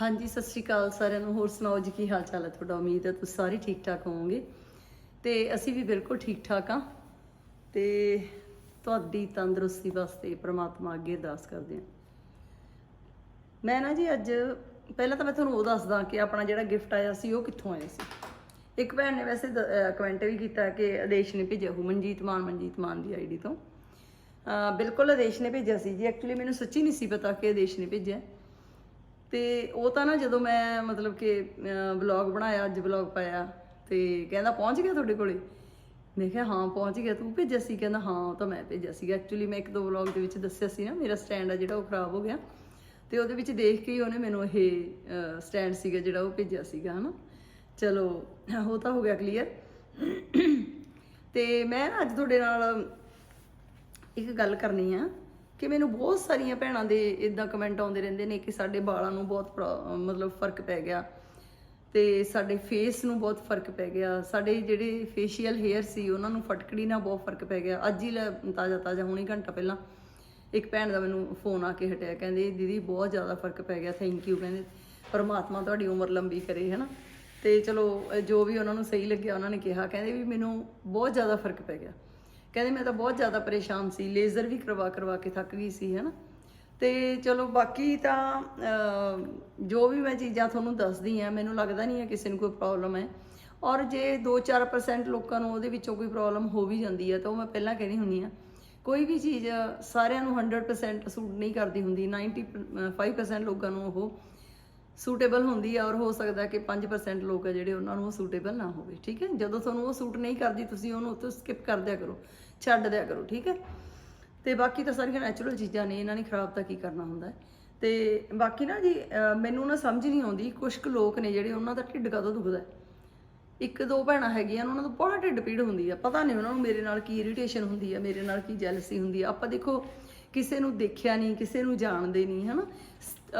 ਹਾਂਜੀ, ਸਤਿ ਸ਼੍ਰੀ ਅਕਾਲ ਸਾਰਿਆਂ ਨੂੰ। ਹੋਰ ਸੁਣਾਓ ਜੀ, ਕੀ ਹਾਲ ਚਾਲ ਹੈ ਤੁਹਾਡਾ? ਉਮੀਦ ਹੈ ਤੁਸੀਂ ਸਾਰੇ ਠੀਕ ਠਾਕ ਹੋਵੋਗੇ। ਤੇ ਅਸੀਂ ਵੀ ਬਿਲਕੁਲ ਠੀਕ ਠਾਕ ਆ ਤੇ ਤੁਹਾਡੀ ਤੰਦਰੁਸਤੀ ਵਾਸਤੇ ਪ੍ਰਮਾਤਮਾ ਅੱਗੇ ਅਰਦਾਸ ਕਰਦੇ ਹਾਂ। ਮੈਂ ਨਾ ਜੀ ਅੱਜ, ਪਹਿਲਾਂ ਤਾਂ ਮੈਂ ਤੁਹਾਨੂੰ ਉਹ ਦੱਸਦਾ ਕਿ ਆਪਣਾ ਜਿਹੜਾ ਗਿਫਟ ਆਇਆ ਸੀ, ਉਹ ਕਿੱਥੋਂ ਆਇਆ ਸੀ। ਇੱਕ ਭੈਣ ਨੇ ਵੈਸੇ ਕਮੈਂਟ ਵੀ ਕੀਤਾ ਕਿ ਆਦੇਸ਼ ਨੇ ਭੇਜਿਆ ਹੋ ਮਨਜੀਤ ਮਾਨ ਮਨਜੀਤ ਮਾਨ ਦੀ ਆਈਡੀ ਤੋਂ। ਬਿਲਕੁਲ ਆਦੇਸ਼ ਨੇ ਭੇਜਿਆ ਸੀ ਜੀ। ਐਕਚੁਅਲੀ ਮੈਨੂੰ ਸੱਚੀ ਨਹੀਂ ਸੀ ਪਤਾ ਕਿ ਆਦੇਸ਼ ਨੇ ਭੇਜਿਆ। ਤੇ ਉਹ ਤਾਂ ਨਾ ਜਦੋਂ ਮੈਂ ਮਤਲਬ ਕਿ ਵਲੌਗ ਬਣਾਇਆ, ਅੱਜ ਵਲੌਗ ਪਾਇਆ ਤੇ ਕਹਿੰਦਾ ਪਹੁੰਚ ਗਿਆ ਤੁਹਾਡੇ ਕੋਲੇ? ਮੈਂ ਕਿਹਾ, ਹਾਂ, ਪਹੁੰਚ ਗਿਆ, ਤੂੰ ਭੇਜਿਆ ਸੀ? ਕਹਿੰਦਾ, ਹਾਂ, ਉਹ ਤਾਂ ਮੈਂ ਭੇਜਿਆ ਸੀ। ਐਕਚੁਅਲੀ ਮੈਂ ਇੱਕ ਦੋ ਵਲੌਗ ਦੇ ਵਿੱਚ ਦੱਸਿਆ ਸੀ ਨਾ, ਮੇਰਾ ਸਟੈਂਡ ਆ ਜਿਹੜਾ ਉਹ ਖਰਾਬ ਹੋ ਗਿਆ। ਤੇ ਉਹਦੇ ਵਿੱਚ ਦੇਖ ਕੇ ਹੀ ਉਹਨੇ ਮੈਨੂੰ ਇਹ ਸਟੈਂਡ ਸੀਗਾ ਜਿਹੜਾ ਉਹ ਭੇਜਿਆ ਸੀਗਾ, ਹਨਾ? ਚਲੋ, ਉਹ ਤਾਂ ਹੋ ਗਿਆ ਕਲੀਅਰ ਤੇ ਮੈਂ ਨਾ ਅੱਜ ਤੁਹਾਡੇ ਨਾਲ ਇੱਕ ਗੱਲ ਕਰਨੀ ਆ। ਕਿ ਮੈਨੂੰ ਬਹੁਤ ਸਾਰੀਆਂ ਭੈਣਾਂ ਦੇ ਇਦਾਂ ਕਮੈਂਟ ਆਉਂਦੇ ਰਹਿੰਦੇ ਨੇ ਕਿ ਸਾਡੇ ਵਾਲਾਂ ਨੂੰ ਬਹੁਤ ਪ੍ਰੋ- ਮਤਲਬ ਫ਼ਰਕ ਪੈ ਗਿਆ ਤੇ ਸਾਡੇ ਫੇਸ ਨੂੰ ਬਹੁਤ ਫ਼ਰਕ ਪੈ ਗਿਆ, ਸਾਡੇ ਜਿਹੜੇ ਫੇਸ਼ੀਅਲ ਹੇਅਰ ਸੀ ਉਹਨਾਂ ਨੂੰ ਫਟਕੜੀ ਨਾਲ ਬਹੁਤ ਫ਼ਰਕ ਪੈ ਗਿਆ। ਅੱਜ ਹੀ ਲੈ ਤਾਜ਼ਾ ਤਾਜ਼ਾ, ਹੁਣੀ ਘੰਟਾ ਪਹਿਲਾਂ ਇੱਕ ਭੈਣ ਦਾ ਮੈਨੂੰ ਫੋਨ ਆ ਕੇ ਹਟਿਆ, ਕਹਿੰਦੇ, ਦੀਦੀ, ਬਹੁਤ ਜ਼ਿਆਦਾ ਫ਼ਰਕ ਪੈ ਗਿਆ ਥੈਂਕ ਯੂ ਕਹਿੰਦੇ, ਪਰਮਾਤਮਾ ਤੁਹਾਡੀ ਉਮਰ ਲੰਬੀ ਕਰੇ, ਹਨਾ। ਤੇ ਚਲੋ ਜੋ ਵੀ ਉਹਨਾਂ ਨੂੰ ਸਹੀ ਲੱਗਿਆ, ਉਹਨਾਂ ਨੇ ਕਿਹਾ, ਕਹਿੰਦੇ ਵੀ ਮੈਨੂੰ ਬਹੁਤ ਜ਼ਿਆਦਾ ਫ਼ਰਕ ਪੈ ਗਿਆ। ਕਹਿੰਦੇ ਮੈਂ ਤਾਂ ਬਹੁਤ ਜ਼ਿਆਦਾ ਪਰੇਸ਼ਾਨ ਸੀ, ਲੇਜ਼ਰ ਵੀ ਕਰਵਾ ਕਰਵਾ ਕੇ ਥੱਕ ਗਈ ਸੀ, ਹਨਾ। ਤੇ ਚਲੋ ਬਾਕੀ ਤਾਂ ਜੋ ਵੀ ਮੈਂ ਚੀਜ਼ਾਂ ਤੁਹਾਨੂੰ ਦੱਸਦੀ ਆ ਮੈਨੂੰ ਲੱਗਦਾ ਨਹੀਂ ਹੈ ਕਿਸੇ ਨੂੰ ਕੋਈ ਪ੍ਰੋਬਲਮ ਹੈ। ਔਰ ਜੇ 2-4% ਲੋਕਾਂ ਨੂੰ ਉਹਦੇ ਵਿੱਚੋਂ ਕੋਈ ਪ੍ਰੋਬਲਮ ਹੋ ਵੀ ਜਾਂਦੀ ਹੈ, ਤਾਂ ਉਹ ਮੈਂ ਪਹਿਲਾਂ ਕਹਿਣੀ ਹੁੰਦੀ ਆ ਕੋਈ ਵੀ ਚੀਜ਼ ਸਾਰਿਆਂ ਨੂੰ 100% ਸੂਟ ਨਹੀਂ ਕਰਦੀ ਹੁੰਦੀ 95% ਲੋਕਾਂ ਨੂੰ ਉਹ ਸੂਟੇਬਲ ਹੁੰਦੀ ਆ ਔਰ ਹੋ ਸਕਦਾ ਕਿ 5% ਲੋਕ ਆ ਜਿਹੜੇ ਉਹਨਾਂ ਨੂੰ ਉਹ ਸੂਟੇਬਲ ਨਾ ਹੋਵੇ, ਠੀਕ ਹੈ? ਜਦੋਂ ਤੁਹਾਨੂੰ ਉਹ ਸੂਟ ਨਹੀਂ ਕਰਦੀ, ਤੁਸੀਂ ਉਹਨੂੰ ਉੱਥੋਂ ਸਕਿਪ ਕਰ ਦਿਆ ਕਰੋ, ਛੱਡ ਦਿਆ ਕਰੋ, ਠੀਕ ਹੈ? ਤੇ ਬਾਕੀ ਤਾਂ ਸਾਰੀਆਂ ਨੈਚੁਰਲ ਚੀਜ਼ਾਂ ਨੇ, ਇਹਨਾਂ ਨੇ ਖਰਾਬ ਤਾਂ ਕੀ ਕਰਨਾ ਹੁੰਦਾ? ਹੈ ਤੇ ਬਾਕੀ ਨਾ ਜੀ ਮੈਨੂੰ ਨਾ ਸਮਝ ਨਹੀਂ ਆਉਂਦੀ ਕੁਝ ਕੁ ਲੋਕ ਨੇ ਜਿਹੜੇ ਉਹਨਾਂ ਦਾ ਢਿੱਡ ਕਦੋਂ ਦੁਖਦਾ? ਇੱਕ ਦੋ ਭੈਣਾਂ ਹੈਗੀਆਂ ਉਹਨਾਂ ਦਾ ਬੜਾ ਢਿੱਡ ਪੀੜ ਹੁੰਦੀ ਆ, ਪਤਾ ਨਹੀਂ ਉਹਨਾਂ ਨੂੰ ਮੇਰੇ ਨਾਲ ਕੀ ਇਰੀਟੇਸ਼ਨ ਹੁੰਦੀ ਆ, ਮੇਰੇ ਨਾਲ ਕੀ ਜੈਲਸੀ ਹੁੰਦੀ ਆ। ਆਪਾਂ ਦੇਖੋ ਕਿਸੇ ਨੂੰ ਦੇਖਿਆ ਨਹੀਂ, ਕਿਸੇ ਨੂੰ ਜਾਣਦੇ ਨਹੀਂ, ਹਨਾ?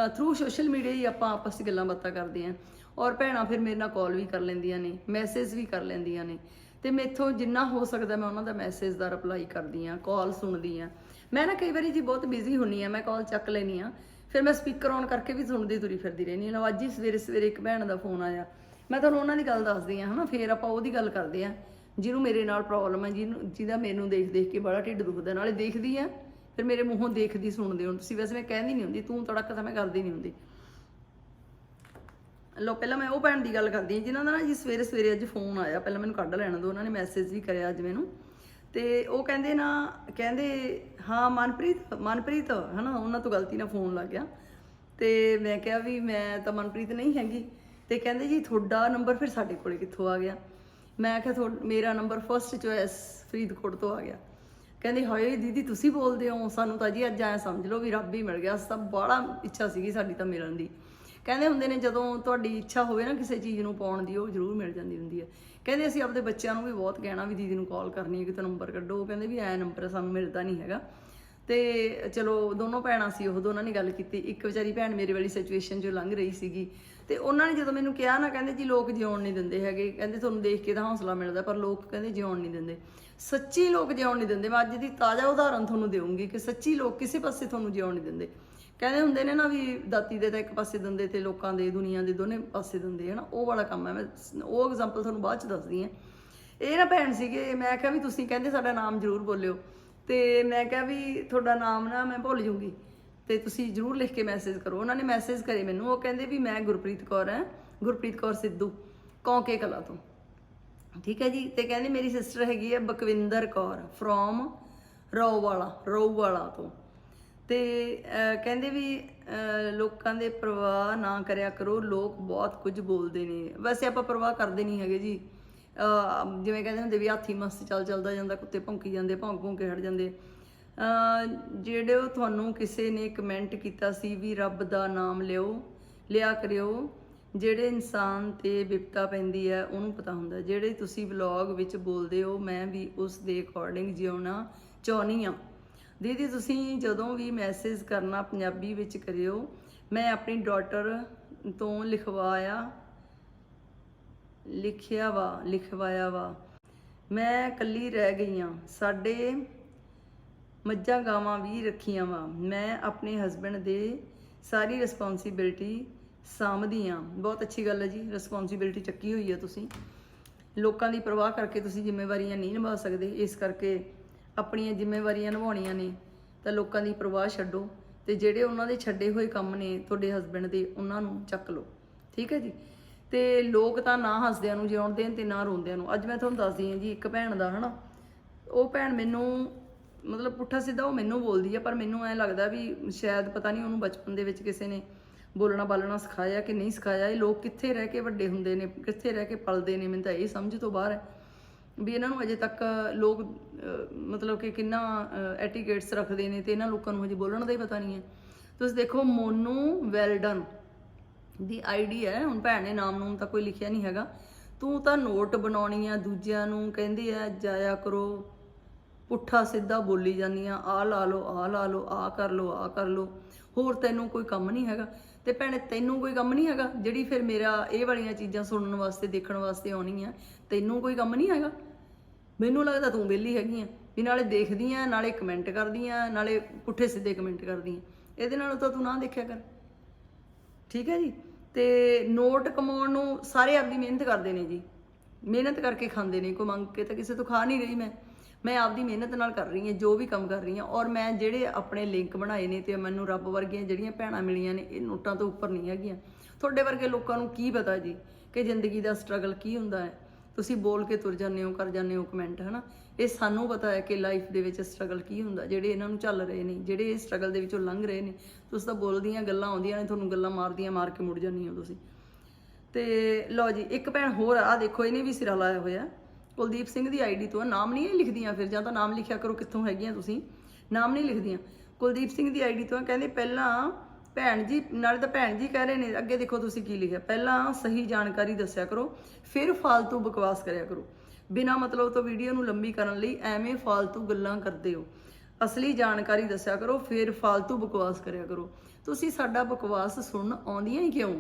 ਥਰੂ ਸੋਸ਼ਲ ਮੀਡੀਆ ਹੀ ਆਪਾਂ ਆਪਸ ਵਿੱਚ ਗੱਲਾਂ ਬਾਤਾਂ ਕਰਦੇ ਆਂ ਔਰ ਭੈਣਾਂ ਫਿਰ ਮੇਰੇ ਨਾਲ ਕਾਲ ਵੀ ਕਰ ਲੈਂਦੀਆਂ ਨੇ ਮੈਸੇਜ ਵੀ ਕਰ ਲੈਂਦੀਆਂ ਨੇ। ਤੇ ਮੇਥੋਂ ਜਿੰਨਾ ਹੋ ਸਕਦਾ ਮੈਂ ਉਹਨਾਂ ਦਾ ਮੈਸੇਜ ਦਾ ਰਿਪਲਾਈ ਕਰਦੀ ਆਂ ਕਾਲ ਸੁਣਦੀ ਆਂ ਮੈਂ ਨਾ ਕਈ ਵਾਰੀ ਜੀ ਬਹੁਤ ਬਿਜ਼ੀ ਹੁੰਨੀ ਆ ਮੈਂ ਕਾਲ ਚੱਕ ਲੈਣੀ ਆ ਫਿਰ ਮੈਂ ਸਪੀਕਰ ਔਨ ਕਰਕੇ ਵੀ ਸੁਣਦੀ ਤੁਰੀ ਫਿਰਦੀ ਰਹਿੰਦੀ ਹਾਂ। ਅੱਜ ਹੀ ਸਵੇਰੇ ਸਵੇਰੇ ਇੱਕ ਭੈਣ ਦਾ ਫੋਨ ਆਇਆ। ਮੈਂ ਤੁਹਾਨੂੰ ਉਹਨਾਂ ਦੀ ਗੱਲ ਦੱਸਦੀ ਆ ਹਨਾ? ਫਿਰ ਆਪਾਂ ਉਹਦੀ ਗੱਲ ਕਰਦੇ ਆ ਜਿਹਨੂੰ ਮੇਰੇ ਨਾਲ ਪ੍ਰੋਬਲਮ ਹੈ, ਜਿਹਨੂੰ, ਜਿਹਦਾ ਮੈਨੂੰ ਦੇਖ ਦੇਖ ਕੇ ਬੜਾ ਢਿੱਡ ਦੁਖਦਾ, ਨਾਲੇ ਦੇਖਦੀ ਆ ਫਿਰ ਮੇਰੇ ਮੂੰਹੋਂ ਦੇਖਦੀ ਸੁਣਦੇ ਹੋ ਤੁਸੀਂ। ਵੈਸੇ ਮੈਂ ਕਹਿੰਦੀ ਨਹੀਂ ਹੁੰਦੀ, ਤੂੰ ਤੜਕ ਤਾਂ ਮੈਂ ਕਰਦੀ ਨਹੀਂ ਹੁੰਦੀ। ਲੋ ਪਹਿਲਾਂ ਮੈਂ ਉਹ ਭੈਣ ਦੀ ਗੱਲ ਕਰਦੀ ਹਾਂ, ਜਿਨ੍ਹਾਂ ਦਾ ਨਾ ਜੀ ਸਵੇਰੇ ਸਵੇਰੇ ਅੱਜ ਫੋਨ ਆਇਆ। ਪਹਿਲਾਂ ਮੈਨੂੰ ਕੱਢ ਲੈਣ ਦਿਓ, ਉਹਨਾਂ ਨੇ ਮੈਸੇਜ ਵੀ ਕਰਿਆ ਅੱਜ ਮੈਨੂੰ। ਤੇ ਉਹ ਕਹਿੰਦੇ ਨਾ, ਕਹਿੰਦੇ, ਹਾਂ, ਮਨਪ੍ਰੀਤ ਮਨਪ੍ਰੀਤ, ਹਨਾ, ਉਹਨਾਂ ਤੋਂ ਗਲਤੀ ਨਾਲ ਫੋਨ ਲੱਗ ਗਿਆ। ਤੇ ਮੈਂ ਕਿਹਾ ਵੀ ਮੈਂ ਤਾਂ ਮਨਪ੍ਰੀਤ ਨਹੀਂ ਹੈਗੀ। ਤੇ ਕਹਿੰਦੇ ਜੀ, ਤੁਹਾਡਾ ਨੰਬਰ ਫਿਰ ਸਾਡੇ ਕੋਲੇ ਕਿੱਥੋਂ ਆ ਗਿਆ? ਮੈਂ ਕਿਹਾ, ਤੁਹਾਡਾ, ਮੇਰਾ ਨੰਬਰ ਫਰਸਟ ਚੋਇਸ ਫਰੀਦਕੋਟ ਤੋਂ ਆ ਗਿਆ। ਕਹਿੰਦੀ ਹਾਏ ਦੀਦੀ ਤੁਸੀਂ ਬੋਲਦੇ ਹੋ, ਸਾਨੂੰ ਤਾਂ ਜੀ ਅੱਜ ਐ ਸਮਝ ਲਓ ਵੀ ਰੱਬ ਹੀ ਮਿਲ ਗਿਆ, ਸਭ ਬੜਾ ਇੱਛਾ ਸੀਗੀ ਸਾਡੀ ਤਾਂ ਮਿਲਣ ਦੀ। ਕਹਿੰਦੇ ਹੁੰਦੇ ਨੇ ਜਦੋਂ ਤੁਹਾਡੀ ਇੱਛਾ ਹੋਵੇ ਨਾ ਕਿਸੇ ਚੀਜ਼ ਨੂੰ ਪਾਉਣ ਦੀ, ਉਹ ਜ਼ਰੂਰ ਮਿਲ ਜਾਂਦੀ ਹੁੰਦੀ ਹੈ। ਕਹਿੰਦੇ ਅਸੀਂ ਆਪਣੇ ਬੱਚਿਆਂ ਨੂੰ ਵੀ ਬਹੁਤ ਕਹਿਣਾ ਵੀ ਦੀਦੀ ਨੂੰ ਕਾਲ ਕਰਨੀ ਹੈ, ਕਿਤੇ ਨੰਬਰ ਕੱਢੋ। ਉਹ ਕਹਿੰਦੇ ਵੀ ਐ ਨੰਬਰ ਸਾਨੂੰ ਮਿਲਦਾ ਨਹੀਂ ਹੈਗਾ। ਤੇ ਚਲੋ ਦੋਨੋਂ ਭੈਣਾਂ ਸੀ, ਉਹ ਦੋਨਾਂ ਨੇ ਗੱਲ ਕੀਤੀ। ਇੱਕ ਵਿਚਾਰੀ ਭੈਣ ਮੇਰੇ ਵਾਲੀ ਸਿਚੁਏਸ਼ਨ 'ਚੋਂ ਲੰਘ ਰਹੀ ਸੀਗੀ। ਤੇ ਉਹਨਾਂ ਨੇ ਜਦੋਂ ਮੈਨੂੰ ਕਿਹਾ ਨਾ, ਕਹਿੰਦੇ ਜੀ ਲੋਕ ਜਿਉਣ ਨਹੀਂ ਦਿੰਦੇ ਹੈਗੇ। ਕਹਿੰਦੇ ਤੁਹਾਨੂੰ ਦੇਖ ਕੇ ਤਾਂ ਹੌਸਲਾ ਮਿਲਦਾ, ਪਰ ਲੋਕ ਕਹਿੰਦੇ ਜਿਉਣ ਨਹੀਂ ਦਿੰਦੇ। ਸੱਚੀ ਲੋਕ ਜਿਉਣ ਨਹੀਂ ਦਿੰਦੇ। ਮੈਂ ਅੱਜ ਦੀ ਤਾਜ਼ਾ ਉਦਾਹਰਨ ਤੁਹਾਨੂੰ ਦੇਵਾਂਗੀ ਕਿ ਸੱਚੀ ਲੋਕ ਕਿਸੇ ਪਾਸੇ ਤੁਹਾਨੂੰ ਜਿਉਣ ਨਹੀਂ ਦਿੰਦੇ। ਕਹਿੰਦੇ ਹੁੰਦੇ ਨੇ ਨਾ ਵੀ ਦਾਤੀ ਦੇ ਤਾਂ ਇੱਕ ਪਾਸੇ ਦਿੰਦੇ ਤੇ ਲੋਕਾਂ ਦੇ, ਦੁਨੀਆ ਦੇ ਦੋਨੇ ਪਾਸੇ ਦਿੰਦੇ, ਹਨਾ? ਉਹ ਵਾਲਾ ਕੰਮ ਹੈ। ਮੈਂ ਉਹ ਐਗਜ਼ਾਮਪਲ ਤੁਹਾਨੂੰ ਬਾਅਦ ਚ ਦੱਸਦੀ ਹਾਂ। ਇਹ ਨਾ ਭੈਣ ਸੀਗੇ, ਮੈਂ ਕਿਹਾ ਵੀ ਤੁਸੀਂ ਕਹਿੰਦੇ ਸਾਡਾ ਨਾਮ ਜ਼ਰੂਰ ਬੋਲਿਓ। ਤੇ ਮੈਂ ਕਿਹਾ ਵੀ ਤੁਹਾਡਾ ਨਾਮ ਨਾ ਮੈਂ ਭੁੱਲ ਜੂੰਗੀ ਤੇ ਤੁਸੀਂ ਜ਼ਰੂਰ ਲਿਖ ਕੇ ਮੈਸੇਜ ਕਰੋ। ਉਹਨਾਂ ਨੇ ਮੈਸੇਜ ਕਰੇ ਮੈਨੂੰ। ਉਹ ਕਹਿੰਦੇ ਵੀ ਮੈਂ ਗੁਰਪ੍ਰੀਤ ਕੌਰ ਹਾਂ, ਗੁਰਪ੍ਰੀਤ ਕੌਰ ਸਿੱਧੂ ਕੌਂਕੇ ਕਲਾ ਤੋਂ। ਠੀਕ ਹੈ ਜੀ? ਤੇ ਕਹਿੰਦੇ ਮੇਰੀ ਸਿਸਟਰ ਹੈਗੀ ਹੈ ਬਕਵਿੰਦਰ ਕੌਰ ਫਰੋਮ ਰੋਵਾਲਾ ਰੋਵਾਲਾ ਤੋਂ। ਤੇ ਕਹਿੰਦੇ ਵੀ ਲੋਕਾਂ ਦੇ ਪ੍ਰਵਾਹ ਨਾ ਕਰਿਆ ਕਰੋ। ਲੋਕ ਬਹੁਤ ਕੁਝ ਬੋਲਦੇ ਨੇ। ਵੈਸੇ ਆਪਾਂ ਪ੍ਰਵਾਹ ਕਰਦੇ ਨਹੀਂ ਹੈਗੇ ਜੀ। ਜਿਵੇਂ ਕਹਿੰਦੇ ਹੁੰਦੇ ਵੀ ਹਾਥੀ ਮਸਤ ਚੱਲ ਚੱਲਦਾ ਜਾਂਦਾ, ਕੁੱਤੇ ਭੌਂਕੀ ਜਾਂਦੇ ਭੌਂਕ ਭੌਂਕ ਹਟ ਜਾਂਦੇ। ਜਿਹੜੇ ਉਹ ਤੁਹਾਨੂੰ ਕਿਸੇ ਨੇ ਕਮੈਂਟ ਕੀਤਾ ਸੀ ਵੀ ਰੱਬ ਦਾ ਨਾਮ ਲਿਓ, ਲਿਆ ਕਰਿਓ, ਜਿਹੜੇ ਇਨਸਾਨ ਤੇ ਵਿਪਤਾ ਪੈਂਦੀ ਹੈ, ਉਹਨੂੰ ਪਤਾ ਹੁੰਦਾ ਜਿਹੜੇ ਤੁਸੀਂ ਵਲੌਗ ਵਿੱਚ ਬੋਲਦੇ ਹੋ, ਮੈਂ ਵੀ ਉਸ ਦੇ ਅਕੋਰਡਿੰਗ ਜਿਉਣਾ ਚਾਹੁੰਦੀ ਆ ਦੀਦੀ, ਤੁਸੀਂ ਜਦੋਂ ਵੀ ਮੈਸੇਜ ਕਰਨਾ ਪੰਜਾਬੀ ਵਿੱਚ ਕਰਿਓ, ਮੈਂ ਆਪਣੀ ਡਾਟਰ ਤੋਂ ਲਿਖਵਾਇਆ, ਲਿਖਿਆ ਵਾ, ਲਿਖਵਾਇਆ ਵਾ। ਮੈਂ ਇਕੱਲੀ ਰਹਿ ਗਈ ਆ ਸਾਡੇ ਮੱਝਾਂ ਗਾਵਾਂ ਵੀ ਰੱਖੀਆਂ ਵਾ। ਮੈਂ ਆਪਣੇ ਹਸਬੰਡ ਦੇ ਸਾਰੀ ਰਿਸਪੌਂਸਿਬਿਲਟੀ ਸਾਂਭਦੀ ਆ। ਬਹੁਤ ਅੱਛੀ ਗੱਲ ਹੈ ਜੀ ਰਿਸਪੌਂਸਿਬਿਲਟੀ ਚੱਕੀ ਹੋਈ ਹੈ ਤੁਸੀਂ। ਲੋਕਾਂ ਦੀ ਪਰਵਾਹ ਕਰਕੇ ਤੁਸੀਂ ਜ਼ਿੰਮੇਵਾਰੀਆਂ ਨਹੀਂ ਨਿਭਾ ਸਕਦੇ। ਇਸ ਕਰਕੇ ਆਪਣੀਆਂ ਜ਼ਿੰਮੇਵਾਰੀਆਂ ਨਿਭਾਉਣੀਆਂ ਨੇ, ਤਾਂ ਲੋਕਾਂ ਦੀ ਪਰਵਾਹ ਛੱਡੋ। ਤੇ ਜਿਹੜੇ ਉਹਨਾਂ ਦੇ ਛੱਡੇ ਹੋਏ ਕੰਮ ਨੇ ਤੁਹਾਡੇ ਹਸਬੰਡ ਦੇ, ਉਹਨਾਂ ਨੂੰ ਚੱਕ ਲਓ। ਠੀਕ ਹੈ ਜੀ? ਤੇ ਲੋਕ ਤਾਂ ਨਾ ਹੱਸਦਿਆਂ ਨੂੰ ਜਿਉਣ ਦੇਣ ਤੇ ਨਾ ਰੋਂਦਿਆਂ ਨੂੰ। ਅੱਜ ਮੈਂ ਤੁਹਾਨੂੰ ਦੱਸਦੀ ਹਾਂ ਜੀ, ਇੱਕ ਭੈਣ ਦਾ, ਹਨਾ? ਉਹ ਭੈਣ ਮੈਨੂੰ ਮਤਲਬ ਪੁੱਠਾ ਸਿੱਧਾ ਉਹ ਮੈਨੂੰ ਬੋਲਦੀ ਆ, ਪਰ ਮੈਨੂੰ ਐ ਲੱਗਦਾ ਵੀ ਸ਼ਾਇਦ ਪਤਾ ਨਹੀਂ ਉਹਨੂੰ ਬਚਪਨ ਦੇ ਵਿੱਚ ਕਿਸੇ ਨੇ ਬੋਲਣਾ ਬਾਲਣਾ ਸਿਖਾਇਆ ਕਿ ਨਹੀਂ ਸਿਖਾਇਆ। ਇਹ ਲੋਕ ਕਿੱਥੇ ਰਹਿ ਕੇ ਵੱਡੇ ਹੁੰਦੇ ਨੇ, ਕਿੱਥੇ ਰਹਿ ਕੇ ਪਲਦੇ ਨੇ, ਮੈਨੂੰ ਤਾਂ ਇਹ ਸਮਝ ਤੋਂ ਬਾਹਰ ਹੈ ਵੀ ਇਹਨਾਂ ਨੂੰ ਅਜੇ ਤੱਕ ਲੋਕ ਮਤਲਬ ਕਿ ਕਿੰਨਾ ਐਟੀਕੇਟਸ ਰੱਖਦੇ ਨੇ ਤੇ ਇਹਨਾਂ ਲੋਕਾਂ ਨੂੰ ਹਜੇ ਬੋਲਣ ਦਾ ਹੀ ਪਤਾ ਨਹੀਂ ਹੈ। ਤੁਸੀਂ ਦੇਖੋ, ਮੋਨੂ ਵੈਲਡਨ ਦੀ ਆਈਡੀ ਹੈ, ਹੁਣ ਭੈਣ ਨੇ ਨਾਮ ਨੂੰ ਤਾਂ ਕੋਈ ਲਿਖਿਆ ਨਹੀਂ ਹੈਗਾ। ਤੂੰ ਤਾਂ ਨੋਟ ਬਣਾਉਣੀ ਆ ਦੂਜਿਆਂ ਨੂੰ, ਕਹਿੰਦੀ ਆ, ਜਾਇਆ ਕਰੋ। ਪੁੱਠਾ ਸਿੱਧਾ ਬੋਲੀ ਜਾਂਦੀ ਆ ਆ ਲਾ ਲਓ ਆ ਲਾ ਲਓ ਆ ਕਰ ਲਓ ਆ ਕਰ ਲਓ। ਹੋਰ ਤੈਨੂੰ ਕੋਈ ਕੰਮ ਨਹੀਂ ਹੈਗਾ। ਤੇ ਭੈਣੇ, ਤੈਨੂੰ ਕੋਈ ਕੰਮ ਨਹੀਂ ਹੈਗਾ ਜਿਹੜੀ ਫਿਰ ਮੇਰਾ ਇਹ ਵਾਲੀਆਂ ਚੀਜ਼ਾਂ ਸੁਣਨ ਵਾਸਤੇ, ਦੇਖਣ ਵਾਸਤੇ ਆਉਣੀ ਆ ਤੈਨੂੰ ਕੋਈ ਕੰਮ ਨਹੀਂ ਹੈਗਾ। ਮੈਨੂੰ ਲੱਗਦਾ ਤੂੰ ਵਿਹਲੀ ਹੈਗੀ ਆ। ਵੀ ਨਾਲੇ ਦੇਖਦੀ ਆ ਨਾਲੇ ਕਮੈਂਟ ਕਰਦੀ ਆ ਨਾਲੇ ਪੁੱਠੇ ਸਿੱਧੇ ਕਮੈਂਟ ਕਰਦੀ ਆ ਇਹਦੇ ਨਾਲੋਂ ਤਾਂ ਤੂੰ ਨਾ ਦੇਖਿਆ ਕਰ। ਠੀਕ ਹੈ ਜੀ? ਤੇ ਨੋਟ ਕਮਾਉਣ ਨੂੰ ਸਾਰੇ ਆਪਦੀ ਮਿਹਨਤ ਕਰਦੇ ਨੇ ਜੀ। ਮਿਹਨਤ ਕਰਕੇ ਖਾਂਦੇ ਨੇ। ਕੋਈ ਮੰਗ ਕੇ ਤਾਂ ਕਿਸੇ ਤੋਂ ਖਾ ਨਹੀਂ ਰਹੀ ਮੈਂ। ਮੈਂ ਆਪਦੀ ਮਿਹਨਤ ਨਾਲ ਕਰ ਰਹੀ ਹਾਂ, ਜੋ ਵੀ ਕੰਮ ਕਰ ਰਹੀ ਹਾਂ, ਔਰ ਮੈਂ ਜਿਹੜੇ ਆਪਣੇ ਲਿੰਕ ਬਣਾਏ ਨੇ ਤੇ ਮੈਨੂੰ ਰੱਬ ਵਰਗੀਆਂ ਜਿਹੜੀਆਂ ਭੈਣਾਂ ਮਿਲੀਆਂ ਨੇ, ਇਹ ਨੋਟਾਂ ਤੋਂ ਉੱਪਰ ਨਹੀਂ ਹੈਗੀਆਂ। ਤੁਹਾਡੇ ਵਰਗੇ ਲੋਕਾਂ ਨੂੰ ਕੀ ਪਤਾ ਜੀ ਕਿ ਜ਼ਿੰਦਗੀ ਦਾ ਸਟਰਗਲ ਕੀ ਹੁੰਦਾ ਹੈ? ਤੁਸੀਂ ਬੋਲ ਕੇ ਤੁਰ ਜਾਂਦੇ ਹੋ, ਕਰ ਜਾਂਦੇ ਹੋ ਕਮੈਂਟ ਹਨਾ? ਇਹ ਸਾਨੂੰ ਪਤਾ ਹੈ ਕਿ ਲਾਈਫ ਦੇ ਵਿੱਚ ਸਟਰਗਲ ਕੀ ਹੁੰਦਾ, ਜਿਹੜੇ ਇਹਨਾਂ ਨੂੰ ਚੱਲ ਰਹੇ ਨੇ, ਜਿਹੜੇ ਇਹ ਸਟਰਗਲ ਦੇ ਵਿੱਚੋਂ ਲੰਘ ਰਹੇ ਨੇ। ਤੁਸੀਂ ਤਾਂ ਬੋਲਦੀਆਂ ਗੱਲਾਂ ਆਉਂਦੀਆਂ ਨੇ, ਤੁਹਾਨੂੰ ਗੱਲਾਂ ਮਾਰਦੀਆਂ, ਮਾਰ ਕੇ ਮੁੜ ਜਾਂਦੀ ਹੋ ਤੁਸੀਂ। ਤੇ ਲਓ ਜੀ, ਇੱਕ ਭੈਣ ਹੋਰ ਆ, ਦੇਖੋ, ਇਹਨੇ ਵੀ ਸਿਰਾ ਲਾਇਆ ਹੋਇਆ। ਕੁਲਦੀਪ ਸਿੰਘ ਦੀ ਆਈਡੀ ਤੋਂ ਨਾਮ ਨਹੀਂ ਲਿਖਦੀਆਂ ਫਿਰ, ਜਾਂ ਤਾਂ ਨਾਮ ਲਿਖਿਆ ਕਰੋ ਕਿੱਥੋਂ ਹੈਗੀਆਂ ਤੁਸੀਂ। ਨਾਮ ਨਹੀਂ ਲਿਖਦੀਆਂ। ਕੁਲਦੀਪ ਸਿੰਘ ਦੀ ਆਈਡੀ ਤੋਂ ਕਹਿੰਦੇ ਪਹਿਲਾਂ ਭੈਣ ਜੀ, ਨਾਲੇ ਤਾਂ ਭੈਣ ਜੀ ਕਹਿ ਰਹੇ ਨੇ, ਅੱਗੇ ਦੇਖੋ ਤੁਸੀਂ ਕੀ ਲਿਖਿਆ। ਪਹਿਲਾਂ ਸਹੀ ਜਾਣਕਾਰੀ ਦੱਸਿਆ ਕਰੋ, ਫਿਰ ਫਾਲਤੂ ਬਕਵਾਸ ਕਰਿਆ ਕਰੋ। ਬਿਨਾ ਮਤਲਬ ਤੋਂ ਵੀਡੀਓ ਨੂੰ ਲੰਬੀ ਕਰਨ ਲਈ ਐਵੇਂ ਫਾਲਤੂ ਗੱਲਾਂ ਕਰਦੇ ਹੋ। ਅਸਲੀ ਜਾਣਕਾਰੀ ਦੱਸਿਆ ਕਰੋ, ਫਿਰ ਫਾਲਤੂ ਬਕਵਾਸ ਕਰਿਆ ਕਰੋ। ਤੁਸੀਂ ਸਾਡਾ ਬਕਵਾਸ ਸੁਣਨ ਆਉਂਦੀਆਂ ਹੀ ਕਿਉਂ?